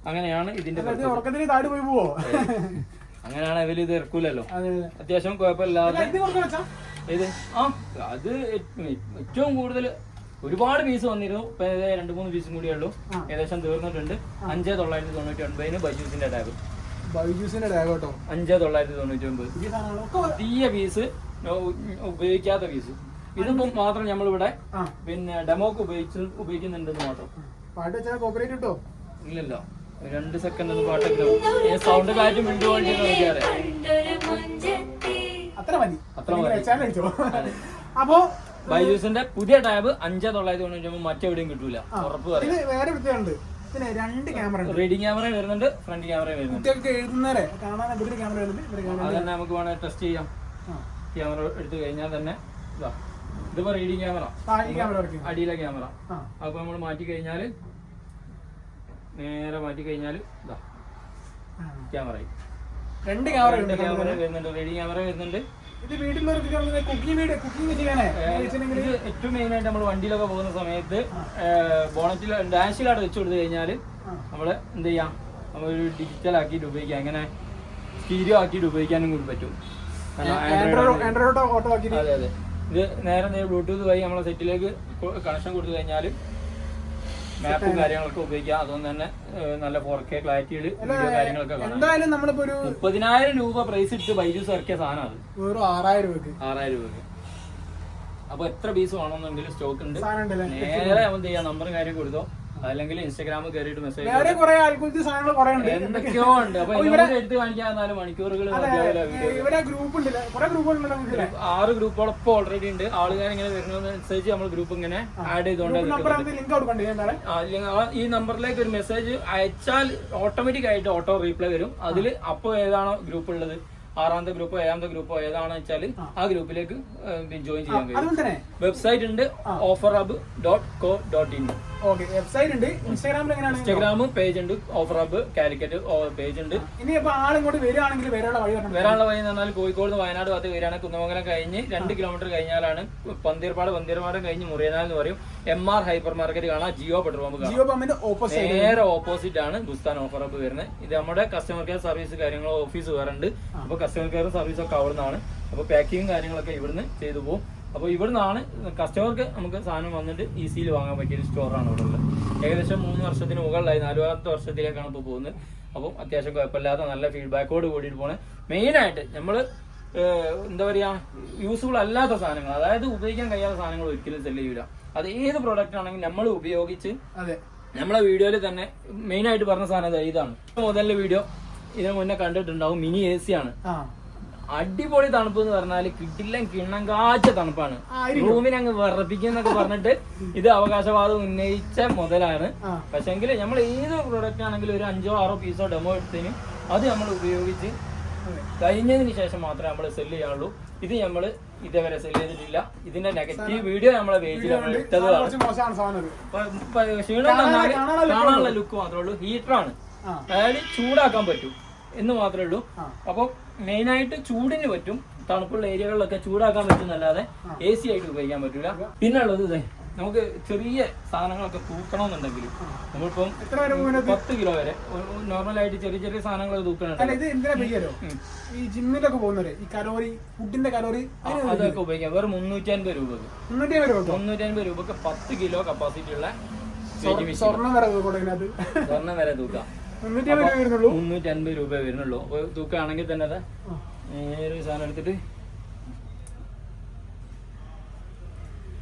അങ്ങനെയാണ് ഇതിന്റെ അങ്ങനെയാണ് ഇവർ ഇത് ഇറക്കൂലല്ലോ. അതെ അത്യാവശ്യം കുഴപ്പമില്ലാതെ ഇത് ആ അത് ഏറ്റവും കൂടുതൽ ഒരുപാട് പീസ് വന്നിരുന്നു. ഇപ്പൊ രണ്ട് മൂന്ന് പീസും കൂടിയേ ഉള്ളൂ. ഏകദേശം തീർന്നിട്ടുണ്ട്. അഞ്ചേ തൊള്ളായിരത്തി തൊണ്ണൂറ്റി ഒൻപതിന് ബൈജൂസിന്റെ ടാബ് ബൈജൂസിന്റെ ടാഗ് കേട്ടോ. അഞ്ചേ തൊള്ളായിരത്തി തൊണ്ണൂറ്റി ഒൻപത് പുതിയ പീസ് ഉപയോഗിക്കാത്ത പീസ് ഇതിപ്പം മാത്രം നമ്മളിവിടെ പിന്നെ ഡെമോക്ക് ഉപയോഗിച്ച് ഉപയോഗിക്കുന്നുണ്ടെന്ന് മാത്രം. പാട്ട് വെച്ചാൽ കോപ്പറേറ്റ് കിട്ടോ ഇല്ലല്ലോ. രണ്ട് സെക്കൻഡ് ഒന്ന് പാട്ടൊക്കെ സൗണ്ട് കാറ്റ് മിണ്ടുകൊണ്ട് നോക്കിയാറേ അത്ര മതി. അത്ര മതി. അപ്പോ ബൈജൂസിന്റെ പുതിയ ടാബ് അഞ്ച് തൊള്ളായിരത്തി തൊണ്ണൂറ്റി ഒമ്പത് മറ്റെവിടെയും കിട്ടൂല. ഉറപ്പ് പറയാം. വേറെ ഇതിന് രണ്ട് ക്യാമറ റീഡിംഗ് ക്യാമറ വരുന്നുണ്ട് ഫ്രണ്ട് ക്യാമറ വരുന്നുണ്ട്. കുട്ടികൾക്ക് എഴുതുന്നവരെ കാണാൻ ക്യാമറ വരുന്നുണ്ട് അത് തന്നെ നമുക്ക് വേണമെങ്കിൽ ടെസ്റ്റ് ചെയ്യാം. ക്യാമറ എടുത്തു കഴിഞ്ഞാൽ തന്നെ ഇതാ. ഇതിപ്പോ റീഡിംഗ് ക്യാമറ അടിയിലെ ക്യാമറ അപ്പൊ നമ്മൾ മാറ്റി കഴിഞ്ഞാൽ നേരെ മാറ്റി കഴിഞ്ഞാൽ ഇതാ. ക്യാമറ രണ്ട് ക്യാമറ ഉണ്ട് ക്യാമറ വരുന്നുണ്ട് റെഡി ക്യാമറ വരുന്നുണ്ട്. ഇത് വീട്ടിലുള്ളവർക്ക് കുക്കിംഗ് വീട് കുക്കിംഗ് ചെയ്യാനേ ഏറ്റവും മെയിൻ ആയിട്ട് നമ്മൾ വണ്ടിയിലൊക്കെ പോകുന്ന സമയത്ത് ബോണറ്റിൽ ഡാഷിലാണ് വെച്ച് കൊടുത്തു കഴിഞ്ഞാൽ. നമ്മൾ എന്ത് ചെയ്യാം? നമ്മൾ ഒരു ഡിജിറ്റൽ ആക്കിയിട്ട് ഉപയോഗിക്കാം. അങ്ങനെ സ്റ്റീരിയോ ആക്കിയിട്ട് ഉപയോഗിക്കാനും കൂടി പറ്റും. ആൻഡ്രോയിഡ് ഓട്ടോ അതെ അതെ. ഇത് നേരെ നേരെ ബ്ലൂടൂത്ത് വഴി നമ്മളെ സെറ്റിലേക്ക് കണക്ഷൻ കൊടുത്തു കഴിഞ്ഞാൽ മാപ്പും കാര്യങ്ങളൊക്കെ ഉപയോഗിക്കാം. അതുകൊണ്ട് തന്നെ നല്ല ഫോർ കെ ക്ലാരിറ്റിയിൽ വീഡിയോ കാര്യങ്ങളൊക്കെ എന്തായാലും നമ്മളിപ്പോ ഒരു മുപ്പതിനായിരം രൂപ പ്രൈസ് ഇട്ട് ബൈജൂസ് ഇറക്കിയ സാധനം അത്. വെറും ആറായിരം രൂപക്ക്. ആറായിരം രൂപക്ക്. അപ്പൊ എത്ര പീസ് വേണമെന്നുണ്ടെങ്കിലും സ്റ്റോക്ക് ഉണ്ട്. നേരെ ചെയ്യാം? നമ്പറും കാര്യം കൊടുത്തോ. അല്ലെങ്കിൽ ഇൻസ്റ്റാഗ്രാമിൽ കയറിയിട്ട് മെസ്സേജ് വേറെ കുറെ ആൽക്കുലത്തെ സാധനങ്ങൾ കുറെ ഉണ്ട് എന്തൊക്കെയോ ഉണ്ട്. അപ്പൊ എടുത്ത് കാണിക്കാൻ നാല് മണിക്കൂറുകൾ ഇവരെ ഗ്രൂപ്പ് ഉണ്ടല്ലേ. കുറെ ഗ്രൂപ്പുകളുണ്ടല്ലോ വീട്ടിലെ ആറ് ഗ്രൂപ്പുകളൊപ്പം ഓൾറെഡി ഉണ്ട്. ആളുകാർ ഇങ്ങനെ വരുന്നതനുസരിച്ച് നമ്മൾ ഗ്രൂപ്പ് ഇങ്ങനെ ആഡ് ചെയ്തുകൊണ്ട് ആ, ഈ നമ്പറിലേക്ക് ഒരു മെസ്സേജ് അയച്ചാൽ ഓട്ടോമാറ്റിക് ആയിട്ട് ഓട്ടോ റീപ്ലൈ വരും. അതിൽ അപ്പോൾ ഏതാണോ ഗ്രൂപ്പ് ഉള്ളത്. ആറാമത്തെ ഗ്രൂപ്പോ ഏഴാമത്തെ ഗ്രൂപ്പോ ഏതാണെന്ന് വെച്ചാൽ ആ. ഗ്രൂപ്പിലേക്ക് ജോയിൻ ചെയ്യാൻ കഴിയും. വെബ്സൈറ്റ് ഉണ്ട് offer hub dot co dot in website ഉണ്ട്. ഇൻസ്റ്റാഗ്രാമിൽ എങ്ങനെയാണ് ഇൻസ്റ്റാഗ്രാമും പേജ് ഉണ്ട്. ഓഫർ ഹബ് കാലിക്കറ്റ് പേജ് ഉണ്ട്. ഇനി ഇപ്പൊ ഇങ്ങോട്ട് വരികയാണെങ്കിൽ വരെയുള്ള വഴി വരാനുള്ള വഴി എന്ന് പറഞ്ഞാൽ കോഴിക്കോട് നിന്ന് വയനാട് ഭാഗത്ത് വരികയാണ്. കുന്നമംഗലം കഴിഞ്ഞ് രണ്ട് കിലോമീറ്റർ കഴിഞ്ഞാലാണ് പന്തീർപ്പാട് പന്തീർപാടം കഴിഞ്ഞ് മുറിയനാൽ എന്ന് പറയും. എം ആർ ഹൈപ്പർ മാർക്കറ്റ് കാണാം. ജിയോ പെട്രോൾ പമ്പ് ജിയോ പമ്പിന്റെ ഓപ്പോസിറ്റ് നേരെ ഓപ്പോസിറ്റ് ആണ് ഗുസ്താൻ ഓഫർ ഹബ് വരുന്നത്. ഇത് നമ്മുടെ കസ്റ്റമർ കെയർ സർവീസ് കാര്യങ്ങൾ ഓഫീസ് വേറെ അപ്പൊ കസ്റ്റമർ കെയർ സർവീസ് ഒക്കെ അവിടെ നിന്നാണ് അപ്പൊ പാക്കിങ്ങും കാര്യങ്ങളൊക്കെ ഇവിടുന്ന് ചെയ്തു പോകും അപ്പോൾ ഇവിടുന്നാണ് കസ്റ്റമർക്ക് നമുക്ക് സാധനം വന്നിട്ട് ഈസിയിൽ വാങ്ങാൻ പറ്റിയ ഒരു സ്റ്റോറാണ് ഇവിടെ ഉള്ളത്. ഏകദേശം മൂന്ന് വർഷത്തിന് മുകളിലായി നാലാമത്തെ വർഷത്തിലേക്കാണ് ഇപ്പോൾ പോകുന്നത്. അപ്പം അത്യാവശ്യം കുഴപ്പമില്ലാത്ത നല്ല ഫീഡ്ബാക്കോട് കൂടിയിട്ട് പോണേ. മെയിനായിട്ട് നമ്മൾ എന്താ പറയുക യൂസ്ഫുൾ അല്ലാത്ത സാധനങ്ങൾ അതായത് ഉപയോഗിക്കാൻ കഴിയാത്ത സാധനങ്ങൾ ഒരിക്കലും സെല്ല് ചെയ്യൂല. അത് ഏത് പ്രോഡക്റ്റ് ആണെങ്കിലും നമ്മൾ ഉപയോഗിച്ച് അതെ. നമ്മളെ വീഡിയോയിൽ തന്നെ മെയിനായിട്ട് പറഞ്ഞ സാധനം ഇതാണ്. മുതലിലെ വീഡിയോ ഇതിന് മുന്നേ കണ്ടിട്ടുണ്ടാവും മിനി എ സി ആണ് അടിപൊളി തണുപ്പ് എന്ന് പറഞ്ഞാൽ കിട്ടില്ല കിണ്ണം കാച്ച തണുപ്പാണ്. റൂമിനെ അങ്ങ് വിറപ്പിക്കുന്നൊക്കെ പറഞ്ഞിട്ട് ഇത് അവകാശവാദം ഉന്നയിച്ച മുതലാണ്. പക്ഷെങ്കിൽ നമ്മൾ ഏത് പ്രോഡക്റ്റ് ആണെങ്കിലും ഒരു അഞ്ചോ ആറോ പീസോ ഡെമോ എടുത്തതിന് അത് നമ്മൾ ഉപയോഗിച്ച് കഴിഞ്ഞതിന് ശേഷം മാത്രമേ നമ്മൾ സെൽ ചെയ്യാറുള്ളൂ ഇത് നമ്മൾ ഇതേവരെ സെൽ ചെയ്തിട്ടില്ല. ഇതിന്റെ നെഗറ്റീവ് വീഡിയോ നമ്മളെ പേജിൽ നമ്മൾ ഇട്ടതാണ് ക്ഷീണം കാണാനുള്ള- ലുക്ക് മാത്രമേ ഉള്ളൂ. ഹീറ്ററാണ് അതായത് ചൂടാക്കാൻ പറ്റും. എന്ന് മാത്രമേ ഉള്ളൂ. അപ്പോൾ അപ്പൊ മെയിൻ ആയിട്ട് ചൂടിന് പറ്റും. തണുപ്പുള്ള ഏരിയകളിലൊക്കെ ചൂടാക്കാൻ പറ്റുന്നല്ലാതെ എ സി ആയിട്ട് ഉപയോഗിക്കാൻ പറ്റൂല. പിന്നെ ഉള്ളത് ഇതേ നമുക്ക് ചെറിയ സാധനങ്ങളൊക്കെ തൂക്കണമെന്നുണ്ടെങ്കിൽ നമ്മളിപ്പം പത്ത് കിലോ വരെ. നോർമലായിട്ട് ചെറിയ ചെറിയ സാധനങ്ങൾ അല്ല തൂക്കണുണ്ട് ഇത് എന്തിനാ പേരോ ഈ ജിമ്മിലൊക്കെ പോകുന്നവര് ഈ കലോറി ഫുഡിന്റെ കലോറി അതൊക്കെ ഉപയോഗിക്കാം. വെറും മുന്നൂറ്റി അൻപത് രൂപക്ക് മുന്നൂറ്റി രൂപ മുന്നൂറ്റി അൻപത് രൂപക്ക് പത്ത് കിലോ കപ്പാസിറ്റി ഉള്ള സ്വർണം വരെ തൂക്കാം. മുന്നൂറ്റി അൻപത് രൂപ വരുന്നുള്ളൂ. അപ്പൊ തൂക്കാണെങ്കിൽ തന്നെ അതാ. നേരെ സാധനം എടുത്തിട്ട്.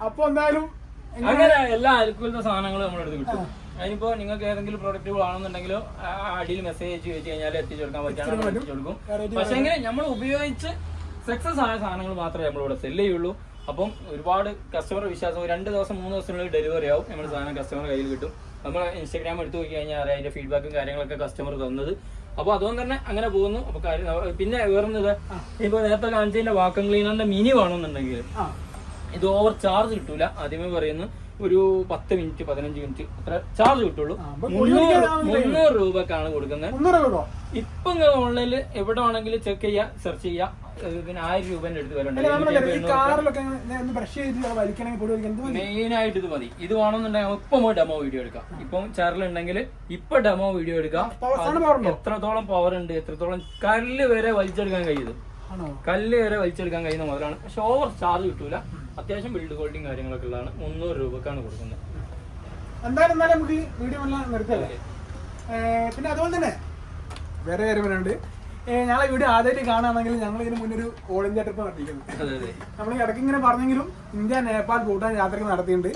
അപ്പൊ എന്തായാലും അങ്ങനെ എല്ലാ അൽക്കൂലത്തെ സാധനങ്ങളും നമ്മളെടുത്ത് കിട്ടും. അതിനിപ്പോ നിങ്ങൾക്ക് ഏതെങ്കിലും പ്രൊഡക്റ്റ് ആണെന്നുണ്ടെങ്കിലോ അടിയിൽ മെസ്സേജ് അയച്ചു വെച്ച് കഴിഞ്ഞാൽ എത്തിച്ചു കൊടുക്കാൻ പറ്റുകയാണെങ്കിൽ എത്തിച്ചു കൊടുക്കും പക്ഷേങ്കിൽ നമ്മൾ ഉപയോഗിച്ച് സക്സസ് ആയ സാധനങ്ങൾ മാത്രമേ നമ്മളിവിടെ സെല്ല് ചെയ്യുള്ളൂ. അപ്പം ഒരുപാട് കസ്റ്റമർ വിശ്വാസം രണ്ട് ദിവസം മൂന്ന് ദിവസത്തിനുള്ളിൽ ഡെലിവറി ആവും. നമ്മുടെ സാധനം കസ്റ്റമർ കയ്യിൽ കിട്ടും. നമ്മൾ ഇൻസ്റ്റാഗ്രാം എടുത്തു നോക്കി കഴിഞ്ഞാൽ അറിയാം അതിന്റെ ഫീഡ്ബാക്കും കാര്യങ്ങളൊക്കെ കസ്റ്റമർ തന്നത്. അപ്പോൾ അതുകൊണ്ട് തന്നെ അങ്ങനെ പോകുന്നു. അപ്പൊ കാര്യം പിന്നെ വേറൊന്നത്. ഇപ്പൊ നേരത്തെ കാണിച്ചതിന്റെ വാക്കം ക്ലീനറിന്റെ മിനി വേണമെന്നുണ്ടെങ്കിൽ ഇത് ഓവർ ചാർജ് കിട്ടൂല. ആദ്യമേ പറയുന്നു ഒരു പത്ത് മിനിറ്റ് പതിനഞ്ച് മിനിറ്റ് അത്ര ചാർജ് കിട്ടുള്ളൂ. മുന്നൂറ് രൂപക്കാണ് കൊടുക്കുന്നത്. ഇപ്പൊ നിങ്ങൾ ഓൺലൈനിൽ എവിടെ വേണമെങ്കിലും ചെക്ക് ചെയ്യാ സെർച്ച് ചെയ്യാ. പിന്നെ ആയിരം രൂപന്റെ അടുത്ത് മതി? മെയിൻ ആയിട്ട് ഇത് മതി. ഇത് വേണമെന്നുണ്ടെങ്കിൽ ഇപ്പൊ ഡെമോ വീഡിയോ എടുക്കാം. ഇപ്പം ചാനലുണ്ടെങ്കിൽ ഇപ്പൊ ഡെമോ വീഡിയോ എടുക്കാം? എത്രത്തോളം പവർ ഉണ്ട് എത്രത്തോളം കല്ല് വരെ വലിച്ചെടുക്കാൻ കഴിയുന്നത്. കല്ല് വരെ വലിച്ചെടുക്കാൻ കഴിയുന്ന മുതലാണ്. പക്ഷെ ഓവർ ചാർജ് കിട്ടൂല. അത്യാവശ്യം ബിൽഡ് ക്വാളിറ്റിയും കാര്യങ്ങളൊക്കെ ഉള്ളതാണ്. മുന്നൂറ് രൂപക്കാണ് കൊടുക്കുന്നത്. എന്തായാലും നമുക്ക് വീഡിയോ എല്ലാം നിർത്തല്ലേ? പിന്നെ അതുപോലെ തന്നെ വേറെ കാര്യം പറയാനുണ്ട്. ഞങ്ങളെ വീഡിയോ ആദ്യമായിട്ട് കാണുകയാണെങ്കിൽ ഞങ്ങൾ ഇതിന് മുന്നൊരു ഓൾ ഇന്ത്യ ട്രിപ്പ് അതെ നമ്മൾ ഇടയ്ക്ക് ഇങ്ങനെ പറഞ്ഞെങ്കിലും ഇന്ത്യ നേപ്പാൾ ഭൂട്ടാൻ യാത്രയ്ക്ക് നടത്തിയിട്ടുണ്ട്.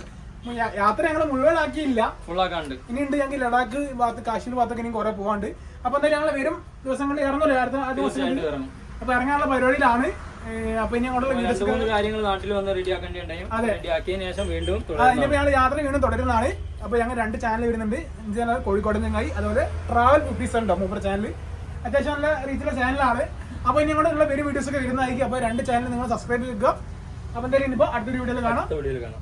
യാത്ര ഞങ്ങൾ മുഴുവനാക്കിയില്ല. ഫുള്ളാക്കാണ്ട്. ഉണ്ട് ഞങ്ങൾക്ക് ലഡാക്ക് ഭാഗത്ത് കാശ്മീർ ഭാഗത്തൊക്കെ ഇനി കുറെ പോകാണ്ട് അപ്പൊ എന്തായാലും ഞങ്ങൾ വരും. ദിവസങ്ങളിൽ ഇറങ്ങുമല്ലോ? അടുത്ത ആ ദിവസങ്ങളിൽ. ഇറങ്ങും അപ്പൊ ഇറങ്ങാനുള്ള പരിപാടിയിലാണ്. അപ്പൊ ഇനി അങ്ങോട്ടുള്ള കാര്യങ്ങൾ നാട്ടിൽ വന്ന് റെഡി ആക്കിയതിനു ശേഷം വീണ്ടും ഇനിയിപ്പോ ഞങ്ങൾ യാത്ര വീണ്ടും തുടരുന്നതാണ്. അപ്പൊ ഞങ്ങൾ രണ്ട് ചാനൽ വരുന്നുണ്ട്. കോഴിക്കോട് ഞങ്ങൾ അതുപോലെ ട്രാവൽ ഫിഫ്റ്റീസ് ഉണ്ടോ മൂപ്പർ ചാനൽ അത്യാവശ്യം നല്ല രീതിയിലുള്ള ചാനലാണ് അപ്പൊ ഇനി അങ്ങോട്ടുള്ള വേറെ വീഡിയോസ് ഒക്കെ വരുന്നതായിരിക്കും. അപ്പൊ രണ്ട് ചാനൽ നിങ്ങൾ സബ്സ്ക്രൈബ് ചെയ്യുക. അപ്പൊ എന്തായാലും ഇനിയിപ്പോ അടുത്തൊരു വീഡിയോയിൽ കാണാം. വീഡിയോയിൽ കാണാം.